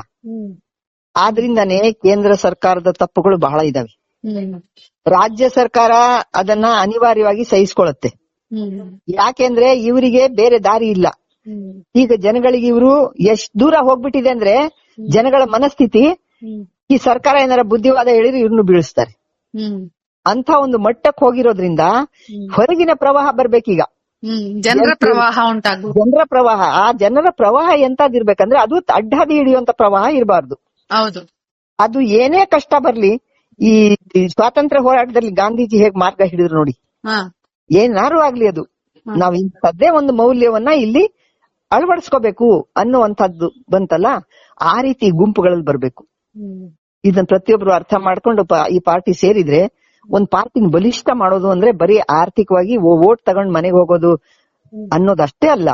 ಆದ್ರಿಂದಾನೇ ಕೇಂದ್ರ ಸರ್ಕಾರದ ತಪ್ಪುಗಳು ಬಹಳ ಇದಾವೆ. ರಾಜ್ಯ ಸರ್ಕಾರ ಅದನ್ನ ಅನಿವಾರ್ಯವಾಗಿ ಸಹಿಸ್ಕೊಳ್ಳುತ್ತೆ ಯಾಕೆಂದ್ರೆ ಇವರಿಗೆ ಬೇರೆ ದಾರಿ ಇಲ್ಲ. ಈಗ ಜನಗಳಿಗೆ ಇವರು ಎಷ್ಟ್ ದೂರ ಹೋಗ್ಬಿಟ್ಟಿದೆ ಅಂದ್ರೆ ಜನಗಳ ಮನಸ್ಥಿತಿ ಈ ಸರ್ಕಾರ ಏನಾರ ಬುದ್ಧಿವಾದ ಹೇಳಿದ್ರೆ ಇವ್ರನ್ನು ಬೀಳಿಸ್ತಾರೆ. ಅಂತ ಒಂದು ಮಟ್ಟಕ್ಕೆ ಹೋಗಿರೋದ್ರಿಂದ ಹೊರಗಿನ ಪ್ರವಾಹ ಬರ್ಬೇಕೀಗ. ಜನರ ಪ್ರವಾಹ ಜನರ ಪ್ರವಾಹ ಆ ಜನರ ಪ್ರವಾಹ ಎಂತದಿರ್ಬೇಕಂದ್ರೆ ಅದು ಅಡ್ಡಾದಿ ಹಿಡಿಯುವಂತ ಪ್ರವಾಹ ಇರಬಾರ್ದು. ಹೌದು. ಅದು ಏನೇ ಕಷ್ಟ ಬರ್ಲಿ ಈ ಸ್ವಾತಂತ್ರ್ಯ ಹೋರಾಟದಲ್ಲಿ ಗಾಂಧೀಜಿ ಹೇಗ್ ಮಾರ್ಗ ಹಿಡಿದ್ರು ನೋಡಿ. ಏನಾರು ಆಗ್ಲಿ ಅದು. ನಾವ್ ಇಂಥದ್ದೇ ಒಂದು ಮೌಲ್ಯವನ್ನ ಇಲ್ಲಿ ಅಳವಡಿಸ್ಕೋಬೇಕು ಅನ್ನುವಂಥದ್ದು ಬಂತಲ್ಲ ಆ ರೀತಿ ಗುಂಪುಗಳಲ್ಲಿ ಬರ್ಬೇಕು. ಇದನ್ನ ಪ್ರತಿಯೊಬ್ರು ಅರ್ಥ ಮಾಡ್ಕೊಂಡು ಈ ಪಾರ್ಟಿ ಸೇರಿದ್ರೆ ಒಂದ್ ಪಾರ್ಟಿನ ಬಲಿಷ್ಠ ಮಾಡೋದು ಅಂದ್ರೆ ಬರೀ ಆರ್ಥಿಕವಾಗಿ ಓಟ್ ತಗೊಂಡ್ ಮನೆಗೆ ಹೋಗೋದು ಅನ್ನೋದಷ್ಟೇ ಅಲ್ಲ.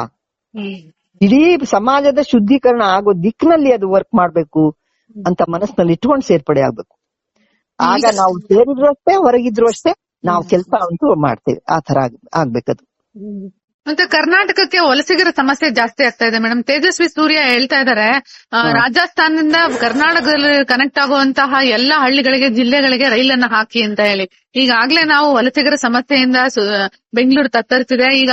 ಇಡೀ ಸಮಾಜದ ಶುದ್ಧೀಕರಣ ಆಗೋ ದಿಕ್ಕಿನಲ್ಲಿ ಅದು ವರ್ಕ್ ಮಾಡ್ಬೇಕು ಅಂತ ಮನಸ್ಸಿನಲ್ಲಿ ಇಟ್ಕೊಂಡು ಸೇರ್ಪಡೆ ಆಗ್ಬೇಕು. ಆಗ ನಾವು ಸೇರಿದ್ರು ಅಷ್ಟೇ ಹೊರಗಿದ್ರು ಅಷ್ಟೇ ನಾವು ಕೆಲಸ ಅಂತೂ ಮಾಡ್ತೇವೆ. ಆ ತರ ಆಗ್- ಆಗ್ಬೇಕದು. ಮತ್ತೆ ಕರ್ನಾಟಕಕ್ಕೆ ವಲಸಿಗರ ಸಮಸ್ಯೆ ಜಾಸ್ತಿ ಆಗ್ತಾ ಇದೆ ಮೇಡಮ್. ತೇಜಸ್ವಿ ಸೂರ್ಯ ಹೇಳ್ತಾ ಇದಾರೆ ಆ, ರಾಜಸ್ಥಾನದಿಂದ ಕರ್ನಾಟಕದಲ್ಲಿ ಕನೆಕ್ಟ್ ಆಗುವಂತಹ ಎಲ್ಲಾ ಹಳ್ಳಿಗಳಿಗೆ ಜಿಲ್ಲೆಗಳಿಗೆ ರೈಲನ್ನ ಹಾಕಿ ಅಂತ ಹೇಳಿ. ಈಗಾಗ್ಲೇ ನಾವು ವಲಸಿಗರ ಸಮಸ್ಯೆಯಿಂದ ಬೆಂಗಳೂರು ತತ್ತರಿಸಿದೆ. ಈಗ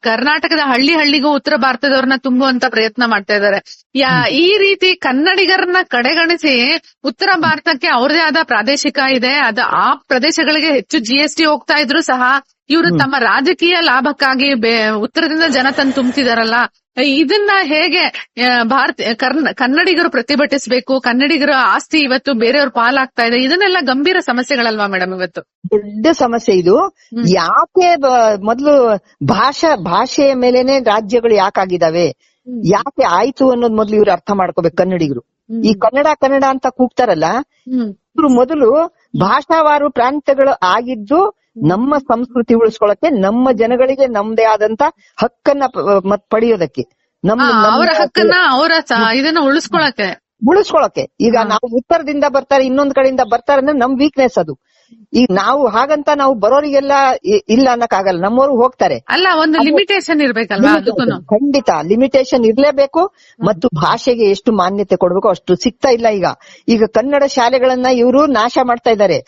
ಕರ್ನಾಟಕದ ಹಳ್ಳಿ ಹಳ್ಳಿಗೂ ಉತ್ತರ ಭಾರತದವ್ರನ್ನ ತುಂಬುವಂತ ಪ್ರಯತ್ನ ಮಾಡ್ತಾ ಇದ್ದಾರೆ ಯಾ- ಈ ರೀತಿ ಕನ್ನಡಿಗರನ್ನ ಕಡೆಗಣಿಸಿ ಉತ್ತರ ಭಾರತಕ್ಕೆ ಅವ್ರದೇ ಆದ ಪ್ರಾದೇಶಿಕ ಇದೆ. ಅದ ಆ ಪ್ರದೇಶಗಳಿಗೆ ಹೆಚ್ಚು ಜಿ ಎಸ್ ಟಿ ಹೋಗ್ತಾ ಇದ್ರು ಸಹ ಇವರು ತಮ್ಮ ರಾಜಕೀಯ ಲಾಭಕ್ಕಾಗಿ ಉತ್ತರದಿಂದ ಜನ ತಂದು ತುಂಬ್ತಿದಾರಲ್ಲ. ಇದನ್ನ ಹೇಗೆ ಭಾರತ ಕನ್ನಡಿಗರು ಪ್ರತಿಭಟಿಸಬೇಕು ಕನ್ನಡಿಗರ ಆಸ್ತಿ ಇವತ್ತು ಬೇರೆಯವ್ರ ಪಾಲಾಗ್ತಾ ಇದೆ ಇದನ್ನೆಲ್ಲ ಗಂಭೀರ ಸಮಸ್ಯೆಗಳಲ್ವಾ ಮೇಡಮ್ ಇವತ್ತು? ದೊಡ್ಡ ಸಮಸ್ಯೆ ಇದು. ಯಾಕೆ ಮೊದಲು ಭಾಷಾ ಭಾಷೆಯ ಮೇಲೆನೆ ರಾಜ್ಯಗಳು ಯಾಕಾಗಿದಾವೆ? ಯಾಕೆ ಆಯ್ತು ಅನ್ನೋದ್ ಮೊದ್ಲು ಇವ್ರು ಅರ್ಥ ಮಾಡ್ಕೋಬೇಕು ಕನ್ನಡಿಗರು. ಈ ಕನ್ನಡ ಕನ್ನಡ ಅಂತ ಕೂಗ್ತಾರಲ್ಲ ಇವ್ರು ಮೊದಲು ಭಾಷಾವಾರು ಪ್ರಾಂತ್ಯಗಳು ಆಗಿದ್ದು ನಮ್ಮ ಸಂಸ್ಕೃತಿ ಉಳಿಸ್ಕೊಳಕ್ಕೆ ನಮ್ಮ ಜನಗಳಿಗೆ ನಮ್ದೇ ಆದಂತ ಹಕ್ಕನ್ನ ಮತ್ ಪಡೆಯೋದಕ್ಕೆ. ನಮ್ಮ ಅವರ ಹಕ್ಕನ್ನ ಅವರ ಇದನ್ನ ಉಳಿಸ್ಕೊಳಕ್ಕೆ ಉಳಿಸ್ಕೊಳಕ್ಕೆ ಈಗ ನಾವು ಉತ್ತರದಿಂದ ಬರ್ತಾರೆ ಇನ್ನೊಂದ್ ಕಡೆಯಿಂದ ಬರ್ತಾರೆ ಅಂದ್ರೆ ನಮ್ ವೀಕ್ನೆಸ್ ಅದು. ಈಗ ನಾವು ಹಾಗಂತ ನಾವು ಬರೋರಿಗೆಲ್ಲ ಇಲ್ಲ ಅನ್ನಕ್ಕಾಗಲ್ಲ. ನಮ್ಮವರು ಹೋಗ್ತಾರೆ. ಅಲ್ಲ ಒಂದು ಲಿಮಿಟೇಷನ್ ಇರ್ಬೇಕಲ್ವಾ ಖಂಡಿತ ಲಿಮಿಟೇಷನ್ ಇರ್ಲೇಬೇಕು ಮತ್ತು ಭಾಷೆಗೆ ಎಷ್ಟು ಮಾನ್ಯತೆ ಕೊಡ್ಬೇಕು ಅಷ್ಟು ಸಿಗ್ತಾ ಇಲ್ಲ ಈಗ. ಈಗ ಕನ್ನಡ ಶಾಲೆಗಳನ್ನ ಇವರು ನಾಶ ಮಾಡ್ತಾ ಇದ್ದಾರೆ.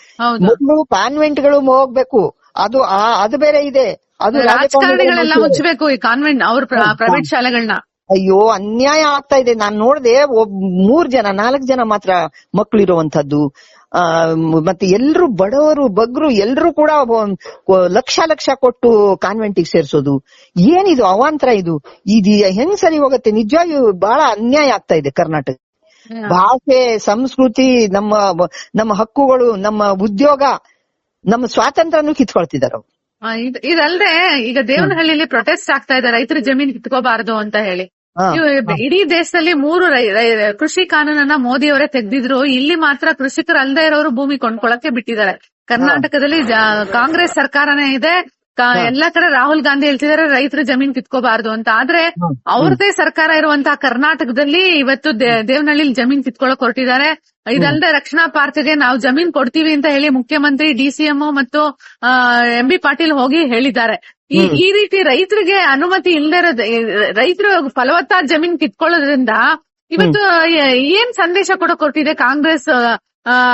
ಮೊದಲು ಕಾನ್ವೆಂಟ್ಗಳು ಹೋಗ್ಬೇಕು. ಅದು ಅದು ಬೇರೆ ಇದೆ. ಅದು ರಾಜಕಾರಣಿಗಳೆಲ್ಲ ರಾಜಕಾರಣಿಗಳು ಮುಚ್ಚಬೇಕು ಈ ಕಾನ್ವೆಂಟ್ ಅವ್ರ ಪ್ರೈವೇಟ್ ಶಾಲೆಗಳನ್ನ ಅಯ್ಯೋ ಅನ್ಯಾಯ ಆಗ್ತಾ ಇದೆ. ನಾನ್ ನೋಡ್ದೆ ಒಬ್ ಮೂರ್ ಜನ ನಾಲ್ಕ್ ಜನ ಮಾತ್ರ ಮಕ್ಳು ಇರುವಂತದ್ದು ಮತ್ತೆ ಎಲ್ರು ಬಡವರು ಬಗ್ರು ಎಲ್ರು ಕೂಡ ಲಕ್ಷ ಲಕ್ಷ ಕೊಟ್ಟು ಕಾನ್ವೆಂಟಿಗೆ ಸೇರ್ಸೋದು. ಏನಿದು ಅವಾಂತರ ಇದು? ಇದು ಹೆಂಗ್ ಸರಿ ಹೋಗುತ್ತೆ? ನಿಜವಾಗಿಯೂ ಬಹಳ ಅನ್ಯಾಯ ಆಗ್ತಾ ಇದೆ ಕರ್ನಾಟಕ. ಭಾಷೆ ಸಂಸ್ಕೃತಿ ನಮ್ಮ ನಮ್ಮ ಹಕ್ಕುಗಳು ನಮ್ಮ ಉದ್ಯೋಗ ನಮ್ಮ ಸ್ವಾತಂತ್ರ್ಯನು ಕಿತ್ಕೊಳ್ತಿದಾರ ಇದಲ್ದೆ ಈಗ ದೇವನಹಳ್ಳಿಲಿ ಪ್ರೊಟೆಸ್ಟ್ ಆಗ್ತಾ ಇದೆ ರೈತರ ಜಮೀನ್ ಕಿತ್ಕೋಬಾರದು ಅಂತ ಹೇಳಿ. ಇಡೀ ದೇಶದಲ್ಲಿ ಮೂರು ಕೃಷಿ ಕಾನೂನನ್ನ ಮೋದಿ ಅವರೇ ತೆಗ್ದಿದ್ರು. ಇಲ್ಲಿ ಮಾತ್ರ ಕೃಷಿಕರು ಅಲ್ದೇ ಇರೋರು ಭೂಮಿ ಕೊಂಡ್ಕೊಳಕ್ಕೆ ಬಿಟ್ಟಿದ್ದಾರೆ. ಕರ್ನಾಟಕದಲ್ಲಿ ಕಾಂಗ್ರೆಸ್ ಸರ್ಕಾರನೇ ಇದೆ. ಎಲ್ಲಾ ಕಡೆ ರಾಹುಲ್ ಗಾಂಧಿ ಹೇಳ್ತಿದಾರೆ ರೈತರ ಜಮೀನ್ ಕಿತ್ಕೋಬಾರ್ದು ಅಂತ. ಆದ್ರೆ ಅವ್ರದೇ ಸರ್ಕಾರ ಇರುವಂತಹ ಕರ್ನಾಟಕದಲ್ಲಿ ಇವತ್ತು ದೇವನಹಳ್ಳಿ ಜಮೀನ್ ಕಿತ್ಕೊಳಕ್ ಹೊರಟಿದ್ದಾರೆ. ಇದಲ್ಲದೆ ರಕ್ಷಣಾ ಪಾರ್ಥಿಗೆ ನಾವು ಜಮೀನ್ ಕೊಡ್ತೀವಿ ಅಂತ ಹೇಳಿ ಮುಖ್ಯಮಂತ್ರಿ ಡಿಸಿಎಂ ಮತ್ತು ಎಂ ಬಿ ಪಾಟೀಲ್ ಹೋಗಿ ಹೇಳಿದ್ದಾರೆ. ಈ ಈ ರೀತಿ ರೈತರಿಗೆ ಅನುಮತಿ ಇಲ್ಲದೆ ಇರೋದು ರೈತರು ಫಲವತ್ತಾದ ಜಮೀನ್ ಕಿತ್ಕೊಳ್ಳೋದ್ರಿಂದ ಇವತ್ತು ಏನ್ ಸಂದೇಶ ಕೊಡಕ್ ಕೊಟ್ಟಿದೆ ಕಾಂಗ್ರೆಸ್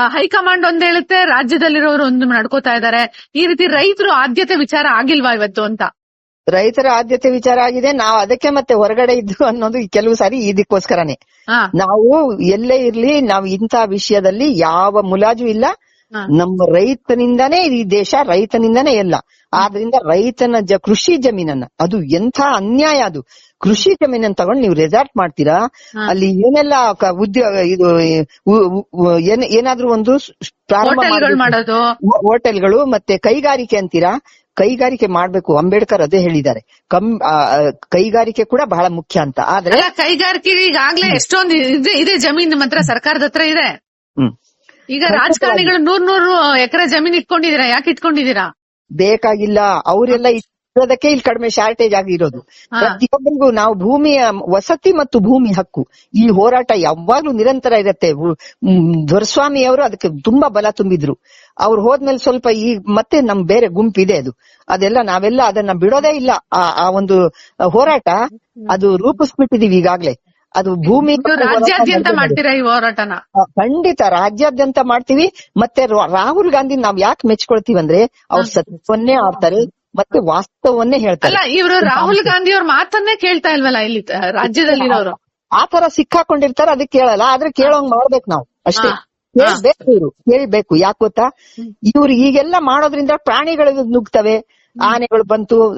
ಹೈಕಮಾಂಡ್ ಒಂದ್ ಹೇಳುತ್ತೆ ರಾಜ್ಯದಲ್ಲಿರೋರು ಒಂದು ನಡ್ಕೋತಾ ಇದ್ದಾರೆ ಈ ರೀತಿ ರೈತರು ಆದ್ಯತೆ ವಿಚಾರ ಆಗಿಲ್ವಾ ಇವತ್ತು ಅಂತ? ರೈತರ ಆದ್ಯತೆ ವಿಚಾರ ಆಗಿದೆ. ನಾವು ಅದಕ್ಕೆ ಮತ್ತೆ ಹೊರಗಡೆ ಇದ್ದು ಅನ್ನೋದು ಕೆಲವು ಸಾರಿ ಇದಕ್ಕೋಸ್ಕರನೇ ನಾವು ಎಲ್ಲೇ ಇರ್ಲಿ ನಾವು ಇಂಥ ವಿಷಯದಲ್ಲಿ ಯಾವ ಮುಲಾಜು ಇಲ್ಲ. ನಮ್ಮ ರೈತನಿಂದಾನೇ ಈ ದೇಶ ರೈತನಿಂದಾನೇ ಎಲ್ಲ. ಆದ್ರಿಂದ ರೈತನ ಜ ಕೃಷಿ ಜಮೀನನ್ನ ಅದು ಎಂಥ ಅನ್ಯಾಯ ಅದು. ಕೃಷಿ ಜಮೀನನ್ನ ತಗೊಂಡು ನೀವು ರೆಸಾರ್ಟ್ ಮಾಡ್ತೀರಾ. ಅಲ್ಲಿ ಏನೆಲ್ಲ ಉದ್ಯೋಗ ಇದು ಏನಾದ್ರೂ ಒಂದು ಹೋಟೆಲ್ಗಳು ಮತ್ತೆ ಕೈಗಾರಿಕೆ ಅಂತೀರಾ? ಕೈಗಾರಿಕೆ ಮಾಡ್ಬೇಕು. ಅಂಬೇಡ್ಕರ್ ಅದೇ ಹೇಳಿದ್ದಾರೆ. ಕಮ್ ಕೈಗಾರಿಕೆ ಕೂಡ ಬಹಳ ಮುಖ್ಯ ಅಂತ. ಆದ್ರೆ ಕೈಗಾರಿಕೆ ಈಗಾಗ್ಲೇ ಎಷ್ಟೊಂದು ಇದೆ ಜಮೀನ್ ನಿಮ್ಮ ಹತ್ರ ಸರ್ಕಾರದ ಹತ್ರ ಇದೆ. ಈಗ ರಾಜಕಾರಣಿಗಳು ನೂರ್ ನೂರು ಎಕರೆ ಜಮೀನ್ ಇಟ್ಕೊಂಡಿದೀರಾ ಯಾಕೆ ಇಟ್ಕೊಂಡಿದೀರಾ ಬೇಕಾಗಿಲ್ಲ. ಅವರೆಲ್ಲ ಇರೋದಕ್ಕೆ ಇಲ್ಲಿ ಕಡಿಮೆ ಶಾರ್ಟೇಜ್ ಆಗಿರೋದು. ಪ್ರತಿಯೊಬ್ಬರಿಗೂ ನಾವು ಭೂಮಿಯ ವಸತಿ ಮತ್ತು ಭೂಮಿ ಹಕ್ಕು. ಈ ಹೋರಾಟ ಯಾವಾಗ್ಲೂ ನಿರಂತರ ಇರತ್ತೆ. ಉ- ಮ್, ದೊರೆಸ್ವಾಮಿ ಅವರು ಅದಕ್ಕೆ ತುಂಬಾ ಬಲ ತುಂಬಿದ್ರು. ಅವ್ರು ಹೋದ್ಮೇಲೆ ಸ್ವಲ್ಪ ಈ ಮತ್ತೆ ನಮ್ ಬೇರೆ ಗುಂಪಿದೆ ಅದು. ಅದೆಲ್ಲ ನಾವೆಲ್ಲ ಅದನ್ನ ಬಿಡೋದೇ ಇಲ್ಲ. ಆ ಆ ಒಂದು ಹೋರಾಟ ಅದು ರೂಪಿಸ್ಬಿಟ್ಟಿದೀವಿ ಈಗಾಗ್ಲೇ. ಅದು ಭೂಮಿ ರಾಜ್ಯಾದ್ಯಂತ ಮಾಡ್ತೀರಾ ಈ ಹೋರಾಟನ? ಖಂಡಿತ ರಾಜ್ಯಾದ್ಯಂತ ಮಾಡ್ತೀವಿ. ಮತ್ತೆ ರಾಹುಲ್ ಗಾಂಧಿ ನಾವ್ ಯಾಕೆ ಮೆಚ್ಕೊಳ್ತೀವಿ ಅಂದ್ರೆ ಅವ್ರು ಸತ್ಯವನ್ನೇ ಆಡ್ತಾರೆ. ಮತ್ತೆ ವಾಸ್ತವನ್ನೇ ಹೇಳ್ತಾರೆ. ಅಲ್ಲ ಇವರು ರಾಹುಲ್ ಗಾಂಧಿ ಅವ್ರ ಮಾತನ್ನೇ ಕೇಳ್ತಾ ಇಲ್ವಲ್ಲ ಇಲ್ಲಿ ರಾಜ್ಯದಲ್ಲಿ ಆ ತರ ಸಿಕ್ಕಾಕೊಂಡಿರ್ತಾರೆ ಅದಕ್ಕೆ ಕೇಳಲ್ಲ. ಆದ್ರೆ ಕೇಳೋಂಗ್ ಮಾಡ್ಬೇಕು ನಾವು ಅಷ್ಟೇ. ಕೇಳ್ಬೇಕು ಇವ್ರು ಕೇಳ್ಬೇಕು. ಯಾಕೆ ಗೊತ್ತಾ? ಇವ್ರು ಈಗೆಲ್ಲ ಮಾಡೋದ್ರಿಂದ ಪ್ರಾಣಿಗಳು ನುಗ್ತವೆ. ಆನೆಗಳು ಬಂತು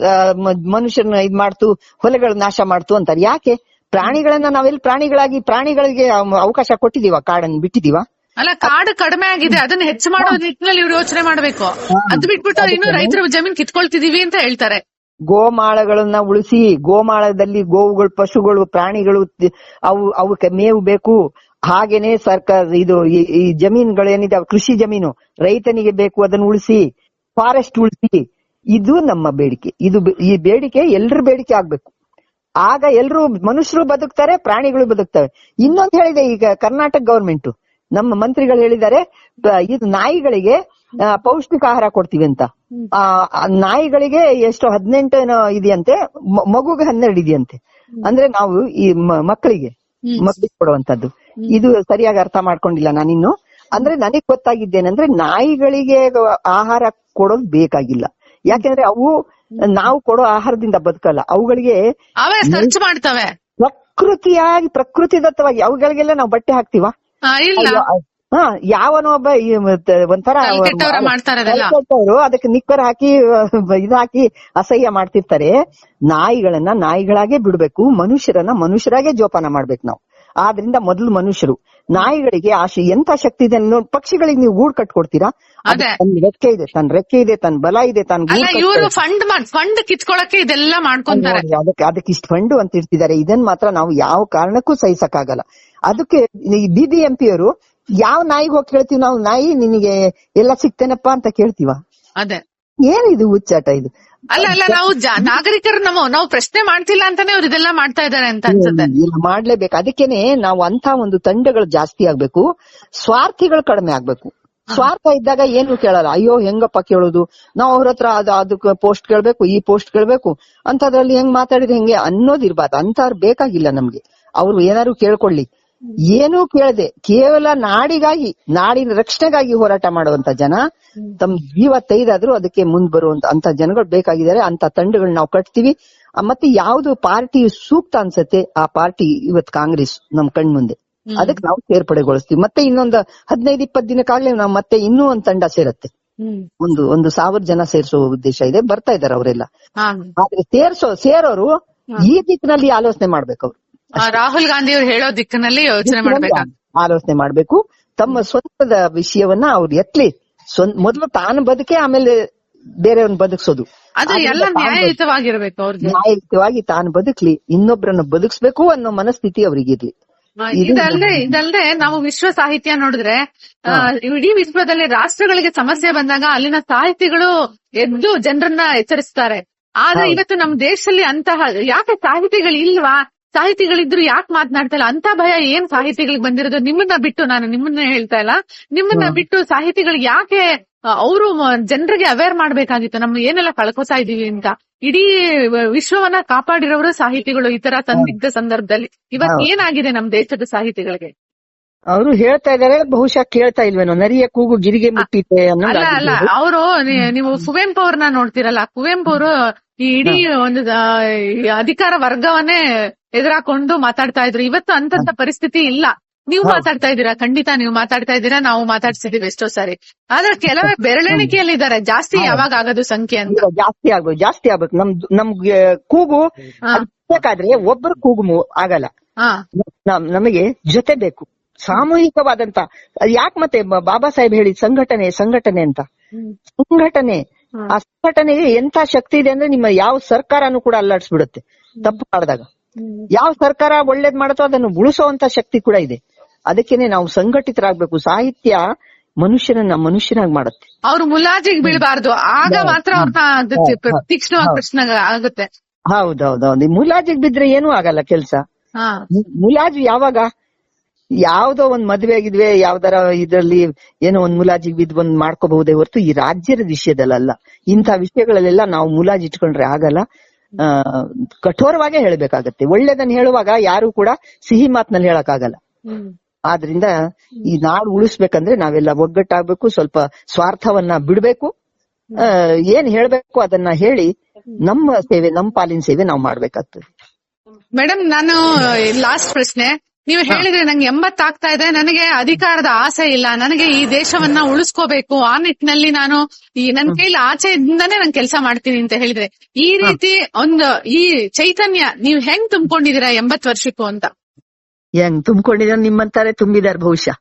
ಮನುಷ್ಯರನ್ನ ಇದ್ ಮಾಡ್ತು ಹೊಲಗಳ ನಾಶ ಮಾಡ್ತು ಅಂತಾರೆ. ಯಾಕೆ? ಪ್ರಾಣಿಗಳನ್ನ ನಾವೆಲ್ಲಿ ಪ್ರಾಣಿಗಳಾಗಿ ಪ್ರಾಣಿಗಳಿಗೆ ಅವ- ಅವಕಾಶ ಕೊಟ್ಟಿದೀವ ಕಾಡನ್ನು ಬಿಟ್ಟಿದೀವ ಅಲ್ಲ ಕಾಡು ಕಡಿಮೆ ಆಗಿದೆ ಅದನ್ನ ಹೆಚ್ಚು ಮಾಡೋ ನಿಟ್ಟಿನಲ್ಲಿ ಇವ್ರು ಯೋಚನೆ ಮಾಡ್ಬೇಕು. ಅದ್ ಬಿಟ್ಬಿಟ್ಟು ಇನ್ನು ರೈತರ ಜಮೀನ್ ಕಿತ್ಕೊಳ್ತಿದೀವಿ ಅಂತ ಹೇಳ್ತಾರೆ. ಗೋಮಾಳಗಳನ್ನ ಉಳಿಸಿ ಗೋಮಾಳದಲ್ಲಿ ಗೋವುಗಳು ಪಶುಗಳು ಪ್ರಾಣಿಗಳು ಅವು ಅವಕ್ಕೆ ಮೇವು ಬೇಕು. ಹಾಗೇನೆ ಸರ್ಕಾರ ಇದು ಈ- ಈ ಜಮೀನುಗಳೇನಿದೆ ಕೃಷಿ ಜಮೀನು ರೈತನಿಗೆ ಬೇಕು ಅದನ್ನ ಉಳಿಸಿ ಫಾರೆಸ್ಟ್ ಉಳಿಸಿ ಇದು ನಮ್ಮ ಬೇಡಿಕೆ. ಇದು ಈ ಬೇಡಿಕೆ ಎಲ್ರ ಬೇಡಿಕೆ ಆಗ್ಬೇಕು. ಆಗ ಎಲ್ರು ಮನುಷ್ಯರು ಬದುಕ್ತಾರೆ ಪ್ರಾಣಿಗಳು ಬದುಕ್ತವೆ. ಇನ್ನೊಂದು ಹೇಳಿದೆ ಈಗ ಕರ್ನಾಟಕ ಗವರ್ಮೆಂಟ್ ನಮ್ಮ ಮಂತ್ರಿಗಳು ಹೇಳಿದ್ದಾರೆ ಇದು ನಾಯಿಗಳಿಗೆ ಪೌಷ್ಟಿಕ ಆಹಾರ ಕೊಡ್ತೀವಿ ಅಂತ. ಆ ನಾಯಿಗಳಿಗೆ ಎಷ್ಟು ಹದಿನೆಂಟು ಏನೋ ಇದೆಯಂತೆ ಮಗುಗೆ ಹನ್ನೆರಡು ಇದೆಯಂತೆ. ಅಂದ್ರೆ ನಾವು ಈ ಮಕ್ಕಳಿಗೆ ಮಕ್ಕಳಿಗೆ ಕೊಡುವಂತದ್ದು ಇದು ಸರಿಯಾಗಿ ಅರ್ಥ ಮಾಡ್ಕೊಂಡಿಲ್ಲ ನಾನಿನ್ನು. ಅಂದ್ರೆ ನನಗ್ ಗೊತ್ತಾಗಿದ್ದೇನೆಂದ್ರೆ ನಾಯಿಗಳಿಗೆ ಆಹಾರ ಕೊಡೋದು ಬೇಕಾಗಿಲ್ಲ. ಯಾಕೆಂದ್ರೆ ಅವು ನಾವು ಕೊಡೋ ಆಹಾರದಿಂದ ಬದುಕಲ್ಲ. ಅವುಗಳಿಗೆ ಪ್ರಕೃತಿಯಾಗಿ ಪ್ರಕೃತಿ ದತ್ತವಾಗಿ ಪ್ರಕೃತಿದತ್ತವಾಗಿ ಅವುಗಳಿಗೆಲ್ಲ ನಾವು ಬಟ್ಟೆ ಹಾಕ್ತಿವಾ? ಯಾವನೋ ಒಬ್ಬ ಒಂಥರ ಅದಕ್ಕೆ ನಿಕ್ಕರ್ ಹಾಕಿ ಇದು ಹಾಕಿ ಅಸಹ್ಯ ಮಾಡ್ತಿರ್ತಾರೆ. ನಾಯಿಗಳನ್ನ ನಾಯಿಗಳಾಗೆ ಬಿಡ್ಬೇಕು ಮನುಷ್ಯರನ್ನ ಮನುಷ್ಯರಾಗೆ ಜೋಪಾನ ಮಾಡ್ಬೇಕು ನಾವು. ಆದ್ರಿಂದ ಮೊದಲು ಮನುಷ್ಯರು ನಾಯಿಗಳಿಗೆ ಆಶೆ ಎಂತ ಶಕ್ತಿ ಇದೆ ಪಕ್ಷಿಗಳಿಗೆ ನೀವು ಗೂಡ್ ಕಟ್ಕೊಡ್ತೀರಾ. ತನ್ನ ರೆಕ್ಕೆ ಇದೆ ತನ್ನ ರೆಕ್ಕೆ ಇದೆ ತನ್ನ ಬಲ ಇದೆ ತನ್ನ. ಫಂಡ್ ಫಂಡ್ ಕಿತ್ಕೊಳಕ್ಕೆ ಇದೆಲ್ಲ ಮಾಡ್ಕೊಂತಾರೆ. ಅದಕ್ಕೆ ಅದಕ್ಕೆ ಇಷ್ಟು ಫಂಡ್ ಅಂತ ಇರ್ತಿದ್ದಾರೆ. ಇದನ್ನ ಮಾತ್ರ ನಾವು ಯಾವ ಕಾರಣಕ್ಕೂ ಸಹಿಸಕ್ಕಾಗಲ್ಲ. ಅದಕ್ಕೆ ಈ ಬಿಬಿಎಂಪಿ ಅವರು ಯಾವ ನಾಯಿಗೆ ಹೋಗಿ ಕೇಳ್ತೀವಿ ನಾವು? ನಾಯಿ ನಿನಗೆ ಎಲ್ಲ ಸಿಗ್ತೇನಪ್ಪ ಅಂತ ಕೇಳ್ತೀವ? ಅದೇ. ಏನಿದು ಹುಚ್ಚಾಟ ಇದು? ಅಲ್ಲ ಅಲ್ಲ ನಾವು ನಾಗರಿಕರು ನಾವು ನಾವು ಪ್ರಶ್ನೆ ಮಾಡ್ತಿಲ್ಲ ಅಂತಾನೆ ಅವ್ರು ಇದೆಲ್ಲ ಮಾಡ್ತಾ ಇದಾರೆ ಅಂತ ಅನ್ಸುತ್ತೆ. ಇಲ್ಲ ಮಾಡ್ಲೇಬೇಕು. ಅದಕ್ಕೇನೆ ನಾವು ಅಂತ ಒಂದು ತಂಡಗಳು ಜಾಸ್ತಿ ಆಗ್ಬೇಕು. ಸ್ವಾರ್ಥಿಗಳು ಕಡಿಮೆ ಆಗ್ಬೇಕು. ಸ್ವಾರ್ಥ ಇದ್ದಾಗ ಏನು ಕೇಳಲ್ಲ. ಅಯ್ಯೋ ಹೆಂಗಪ್ಪ ಕೇಳೋದು? ನಾವು ಅವ್ರ ಹತ್ರ ಅದು ಅದಕ್ಕೆ ಪೋಸ್ಟ್ ಕೇಳ್ಬೇಕು ಈ ಪೋಸ್ಟ್ ಕೇಳ್ಬೇಕು. ಅಂತದ್ರಲ್ಲಿ ಹೆಂಗ್ ಮಾತಾಡಿದ್ರೆ ಹೆಂಗೆ ಅನ್ನೋದಿರ್ಬಾರ್ದು ಅಂತ ಬೇಕಾಗಿಲ್ಲ ನಮ್ಗೆ. ಅವ್ರು ಏನಾದ್ರು ಕೇಳ್ಕೊಳ್ಳಿ. ಏನೂ ಕೇಳದೆ ಕೇವಲ ನಾಡಿಗಾಗಿ ನಾಡಿನ ರಕ್ಷಣೆಗಾಗಿ ಹೋರಾಟ ಮಾಡುವಂತ ಜನ ತಮ್ಮ ಜೀವ ತೆಗೆದಾದ್ರೂ ಅದಕ್ಕೆ ಮುಂದ್ ಬರುವಂತ ಅಂತ ಜನಗಳು ಬೇಕಾಗಿದ್ದಾರೆ ಅಂತ ತಂಡಗಳು ನಾವು ಕಟ್ತೀವಿ. ಮತ್ತೆ ಯಾವ್ದು ಪಾರ್ಟಿ ಸೂಕ್ತ ಅನ್ಸತ್ತೆ ಆ ಪಾರ್ಟಿ ಇವತ್ ಕಾಂಗ್ರೆಸ್ ನಮ್ ಕಣ್ ಮುಂದೆ. ಅದಕ್ಕೆ ನಾವು ಸೇರ್ಪಡೆಗೊಳಿಸ್ತೀವಿ. ಮತ್ತೆ ಇನ್ನೊಂದು ಹದಿನೈದು ಇಪ್ಪತ್ತು ದಿನಕ್ಕಾಗ್ಲೇ ನಾವು ಮತ್ತೆ ಇನ್ನೂ ಒಂದ್ ತಂಡ ಸೇರತ್ತೆ. ಒಂದು ಒಂದು ಸಾವಿರ ಜನ ಸೇರಿಸುವ ಉದ್ದೇಶ ಇದೆ ಬರ್ತಾ ಇದಾರೆ ಅವರೆಲ್ಲ. ಆದ್ರೆ ಸೇರ್ಸೋ ಸೇರೋರು ಈ ದಿಕ್ಕಿನಲ್ಲಿ ಆಲೋಚನೆ ಮಾಡ್ಬೇಕು ಅವ್ರು. ರಾಹುಲ್ ಗಾಂಧಿ ಅವ್ರು ಹೇಳೋ ದಿಕ್ಕಿನಲ್ಲಿ ಯೋಚನೆ ಮಾಡಬೇಕು? ಆಲೋಚನೆ ಮಾಡ್ಬೇಕು. ತಮ್ಮ ಸ್ವಂತದ ವಿಷಯವನ್ನ ಅವ್ರು ಎತ್ಲಿ. ಸ್ವಂತ ಮೊದಲು ತಾನು ಬದುಕೆ ಆಮೇಲೆ ಬೇರೆಯವ್ರನ್ನ ಬದುಕಿಸೋದು. ಅದು ಎಲ್ಲ ತಾನು ನ್ಯಾಯಯುತವಾಗಿರ್ಬೇಕು ಅವ್ರಿಗೆ. ನ್ಯಾಯಯುತವಾಗಿ ತಾನು ಬದುಕ್ಲಿ. ಇನ್ನೊಬ್ಬರನ್ನ ಬದುಕಿಸ್ಬೇಕು ಅನ್ನೋ ಮನಸ್ಥಿತಿ ಅವ್ರಿಗಿರ್ಲಿ ಇರ್ಲಿ. ಇದಲ್ದೆ ಇದಲ್ದೆ ನಾವು ವಿಶ್ವ ಸಾಹಿತ್ಯ ನೋಡಿದ್ರೆ ಇಡೀ ವಿಶ್ವದಲ್ಲಿ ರಾಷ್ಟ್ರಗಳಿಗೆ ಸಮಸ್ಯೆ ಬಂದಾಗ ಅಲ್ಲಿನ ಸಾಹಿತಿಗಳು ಎದ್ದು ಜನರನ್ನ ಎಚ್ಚರಿಸ್ತಾರೆ. ಆದ್ರೆ ಇವತ್ತು ನಮ್ಮ ದೇಶದಲ್ಲಿ ಅಂತಹ ಯಾಕೆ ಸಾಹಿತಿಗಳು ಇಲ್ವಾ ಸಾಹಿತಿಗಳಿದ್ರು ಯಾಕೆ ಮಾತನಾಡ್ತಾ ಇಲ್ಲ? ಅಂತ ಭಯ ಏನ್ ಸಾಹಿತಿಗಳಿಗೆ ಬಂದಿರೋದು? ನಿಮ್ಮನ್ನ ಬಿಟ್ಟು ನಾನು ನಿಮ್ಮನ್ನ ಹೇಳ್ತಾ ಇಲ್ಲ. ನಿಮ್ಮನ್ನ ಬಿಟ್ಟು ಸಾಹಿತಿಗಳಿಗೆ ಯಾಕೆ ಅವರು ಜನರಿಗೆ ಅವೇರ್ ಮಾಡ್ಬೇಕಾಗಿತ್ತು? ನಮ್ಮ ಏನೆಲ್ಲ ಕಳ್ಕೊತಾ ಇದೀವಿ ಅಂತ. ಇಡೀ ವಿಶ್ವವನ್ನ ಕಾಪಾಡಿರೋರು ಸಾಹಿತಿಗಳು ಈ ತರ ತಂದಿದ್ದ ಸಂದರ್ಭದಲ್ಲಿ. ಇವತ್ ಏನಾಗಿದೆ ನಮ್ಮ ದೇಶದ ಸಾಹಿತಿಗಳಿಗೆ? ಅವರು ಹೇಳ್ತಾ ಇದಾರೆ ಬಹುಶಃ ಕೇಳ್ತಾ ಇಲ್ವೇನೋ? ನರಿಯ ಕೂಗು ಗಿರಿಗೆ ಮುಟ್ಟಿತೆ ಅಲ್ಲ ಅಲ್ಲ ಅವರು ನೀವು ಕುವೆಂಪು ಅವ್ರನ್ನ ನೋಡ್ತಿರಲ್ಲ? ಕುವೆಂಪು ಅವರು ಈ ಇಡೀ ಒಂದು ಅಧಿಕಾರ ವರ್ಗವನ್ನೇ ಎದುರಾಕೊಂಡು ಮಾತಾಡ್ತಾ ಇದ್ರು. ಇವತ್ತು ಅಂತಂತ ಪರಿಸ್ಥಿತಿ ಇಲ್ಲ. ನೀವು ಮಾತಾಡ್ತಾ ಇದ್ದೀರಾ? ಖಂಡಿತ ನೀವು ಮಾತಾಡ್ತಾ ಇದ್ದೀರಾ? ನಾವು ಮಾತಾಡ್ಸಿದೀವಿ ಎಷ್ಟೋ ಸಾರಿ. ಆದ್ರೆ ಕೆಲವೇ ಬೆರಳೆಣಿಕೆಯಲ್ಲಿದ್ದಾರೆ. ಜಾಸ್ತಿ ಯಾವಾಗ ಆಗೋದು ಸಂಖ್ಯೆ ಅಂತ? ಜಾಸ್ತಿ ಆಗ್ಬೇಕು ಜಾಸ್ತಿ ಆಗ್ಬೇಕು ನಮ್ದು ನಮ್ಗೆ ಕೂಗು ಬೇಕಾದ್ರೆ ಒಬ್ಬರು ಕೂಗು ಆಗಲ್ಲ. ಹಾ. ನಮ್- ನಮಗೆ ಜೊತೆ ಬೇಕು. ಸಾಮೂಹಿಕವಾದಂತ ಯಾಕೆ ಮತ್ತೆ ಬಾಬಾ ಸಾಹೇಬ್ ಹೇಳಿ ಸಂಘಟನೆ ಸಂಘಟನೆ ಅಂತ? ಸಂಘಟನೆ. ಆ ಸಂಘಟನೆಗೆ ಎಂತ ಶಕ್ತಿ ಇದೆ ಅಂದ್ರೆ ನಿಮ್ಮ ಯಾವ ಸರ್ಕಾರನು ಕೂಡ ಅಲ್ಲಾಡ್ಸ್ಬಿಡುತ್ತೆ. ತಪ್ಪು ಮಾಡಿದಾಗ. ಯಾವ ಸರ್ಕಾರ ಒಳ್ಳೇದ್ ಮಾಡುತ್ತೋ ಅದನ್ನು ಉಳಿಸುವಂತ ಶಕ್ತಿ ಕೂಡ ಇದೆ. ಅದಕ್ಕೇನೆ ನಾವು ಸಂಘಟಿತರಾಗ್ಬೇಕು. ಸಾಹಿತ್ಯ ಮನುಷ್ಯನನ್ನ ಮನುಷ್ಯನಾಗಿ ಮಾಡುತ್ತೆ. ಅವ್ರು ಮುಲಾಜಿಗೆ ಬೀಳಬಾರ್ದು. ಆಗ ಮಾತ್ರ ಅವ್ರನ್ನ ಅದು ತಿ- ಹೌದು. ತೀಕ್ಷ್ಣವಾಗಿ ಪ್ರಶ್ನೆ ಆಗುತ್ತೆ. ಹೌದೌದೌದು. ಮುಲಾಜಿಗೆ ಬಿದ್ರೆ ಏನೂ ಆಗಲ್ಲ ಕೆಲ್ಸ. ಮುಲಾಜು ಯಾವಾಗ ಯಾವ್ದೋ ಒಂದ್ ಮದ್ವೆ ಆಗಿದ್ವಿ ಯಾವ್ದಾರ ಇದ್ರಲ್ಲಿ ಏನೋ ಒಂದ್ ಮುಲಾಜಿಗ್ ಬಿದ್ದು ಬಂದ್ ಮಾಡ್ಕೋಬಹುದೇ ಹೊರತು ಈ ರಾಜ್ಯದ ವಿಷಯದಲ್ಲ ಇಂಥ ವಿಷಯಗಳಲ್ಲೆಲ್ಲ ನಾವು ಮುಲಾಜ್ ಇಟ್ಕೊಂಡ್ರೆ ಆಗಲ್ಲ. ಕಠೋರವಾಗೇ ಹೇಳ್ಬೇಕಾಗತ್ತೆ. ಒಳ್ಳೇದನ್ನ ಹೇಳುವಾಗ ಯಾರು ಕೂಡ ಸಿಹಿ ಮಾತ್ನಲ್ಲಿ ಹೇಳಕ್ಕಾಗಲ್ಲ. ಆಗಲ್ಲ ಆದ್ರಿಂದ ಈ ನಾಡು ಉಳಿಸ್ಬೇಕಂದ್ರೆ ನಾವೆಲ್ಲ ಒಗ್ಗಟ್ಟಾಗ್ಬೇಕು ಸ್ವಲ್ಪ ಸ್ವಾರ್ಥವನ್ನ ಬಿಡ್ಬೇಕು. ಏನ್ ಹೇಳ್ಬೇಕು ಅದನ್ನ ಹೇಳಿ ನಮ್ಮ ಸೇವೆ ನಮ್ಮ ಪಾಲಿನ ಸೇವೆ ನಾವು ಮಾಡ್ಬೇಕಾಗ್ತದೆ. ಮೇಡಮ್ ನಾನು ಲಾಸ್ಟ್ ಪ್ರಶ್ನೆ. ನೀವು ಹೇಳಿದ್ರೆ ನಂಗೆ ಎಂಬತ್ತಾಗ್ತಾ ಇದೆ. ನನಗೆ ಅಧಿಕಾರದ ಆಸೆ ಇಲ್ಲ. ನನಗೆ ಈ ದೇಶವನ್ನ ಉಳಿಸ್ಕೋಬೇಕು. ಆ ನಿಟ್ಟಿನಲ್ಲಿ ನಾನು ಈ ನನ್ನ ಕೈಲಿ ಆಚೆಯಿಂದಾನೇ ನಾನು ಕೆಲಸ ಮಾಡ್ತೀನಿ ಅಂತ ಹೇಳಿದ್ರೆ ಈ ರೀತಿ ಒಂದು ಈ ಚೈತನ್ಯ ನೀವು ಹೆಂಗ್ ತುಂಬಿಕೊಂಡಿದೀರಾ ಎಂಬತ್ ವರ್ಷಕ್ಕೂ ಅಂತ? ಹೆಂಗ್ ತುಂಬಿಕೊಂಡಿದ ನಿಮ್ಮಂತಾರೆ ತುಂಬಿದಾರೆ ಬಹುಶಃ.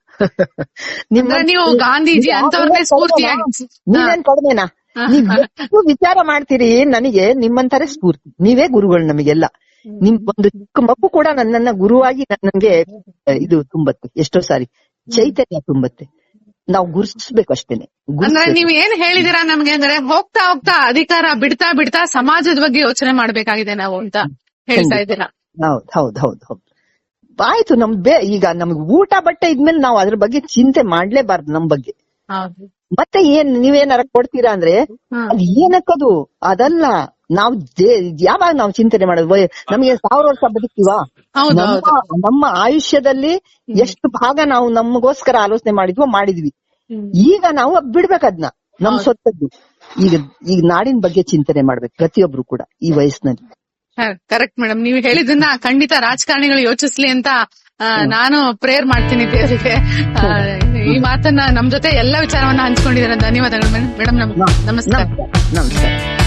ನಿಮ್ಮ ನೀವು ಗಾಂಧೀಜಿ ಅಂತವ್ರನ್ನೇ ಸ್ಫೂರ್ತಿ ನೀವೇನ್ ಕಡಿಮೆನಾ? ವಿಚಾರ ಮಾಡ್ತೀರಿ ನನಗೆ ನಿಮ್ಮಂತಾರೆ ಸ್ಫೂರ್ತಿ. ನೀವೇ ಗುರುಗಳು ನಮಗೆಲ್ಲ. ನಿಮ್ ಒಂದು ಚಿಕ್ಕ ಮಗು ಕೂಡ ನನ್ನನ್ನ ಗುರುವಾಗಿ ನನ್ಗೆ ಇದು ತುಂಬತ್ತೆ ಎಷ್ಟೋ ಸಾರಿ. ಚೈತನ್ಯ ತುಂಬತ್ತೆ. ನಾವು ಗುರುತಿಸ್ಬೇಕು ಅಷ್ಟೇನೆ. ಅಂದ್ರೆ. ನೀವ್ ಏನ್ ಹೇಳಿದಿರಾ ನಮ್ಗೆ ಅಂದ್ರೆ ಹೋಗ್ತಾ ಹೋಗ್ತಾ ಅಧಿಕಾರ ಬಿಡ್ತಾ ಬಿಡ್ತಾ ಸಮಾಜದ ಬಗ್ಗೆ ಯೋಚನೆ ಮಾಡ್ಬೇಕಾಗಿದೆ ನಾವು ಅಂತ ಹೇಳ್ತಾ ಇದ್ದೀರಾ? ಹೌದ್ ಹೌದ್ ಹೌದ್ ಹೌದು. ಆಯ್ತು ನಮ್ ಬೇ ಈಗ ನಮ್ಗೆ ಊಟ ಬಟ್ಟೆ ಇದ್ಮೇಲೆ ನಾವು ಅದ್ರ ಬಗ್ಗೆ ಚಿಂತೆ ಮಾಡ್ಲೇಬಾರ್ದು ನಮ್ ಬಗ್ಗೆ. ಮತ್ತೆ ಏನ್ ನೀವೇನಾರ ಕೊಡ್ತೀರಾ ಅಂದ್ರೆ. ಅದ್ ಏನಕ್ಕದು? ಅದಲ್ಲ. ನಾವು ಯಾವಾಗ ನಾವು ಚಿಂತನೆ ಮಾಡೋದು? ನಮಗೆ ಸಾವಿರ ವರ್ಷ ಬದುಕ್ತೀವಾ? ನಮ್ಮ ಆಯುಷ್ಯದಲ್ಲಿ ಎಷ್ಟು ಭಾಗ ನಾವು ನಮಗೋಸ್ಕರ ಆಲೋಚನೆ ಮಾಡಿದ್ವೋ ಮಾಡಿದ್ವಿ. ಈಗ ನಾವು ಬಿಡ್ಬೇಕದ್ನ ನಮ್ ಸ್ವತ್ತದ್ದು. ಈಗ ಈಗ ನಾಡಿನ ಬಗ್ಗೆ ಚಿಂತನೆ ಮಾಡ್ಬೇಕು ಪ್ರತಿಯೊಬ್ರು ಕೂಡ ಈ ವಯಸ್ಸಿನಲ್ಲಿ. ಕರೆಕ್ಟ್ ಮೇಡಮ್ ನೀವು ಹೇಳಿದನ್ನ ಖಂಡಿತ ರಾಜಕಾರಣಿಗಳು ಯೋಚಿಸ್ಲಿ ಅಂತ ನಾನು ಪ್ರೇಯರ್ ಮಾಡ್ತೀನಿ ದೇವರಿಗೆ. ಈ ಮಾತನ್ನ ನಮ್ ಜೊತೆ ಎಲ್ಲಾ ವಿಚಾರವನ್ನ ಹಂಚ್ಕೊಂಡಿದ್ದಾರೆ ಧನ್ಯವಾದಗಳು ಮೇಡಮ್ ನಮಸ್ಕಾರ ನಮಸ್ಕಾರ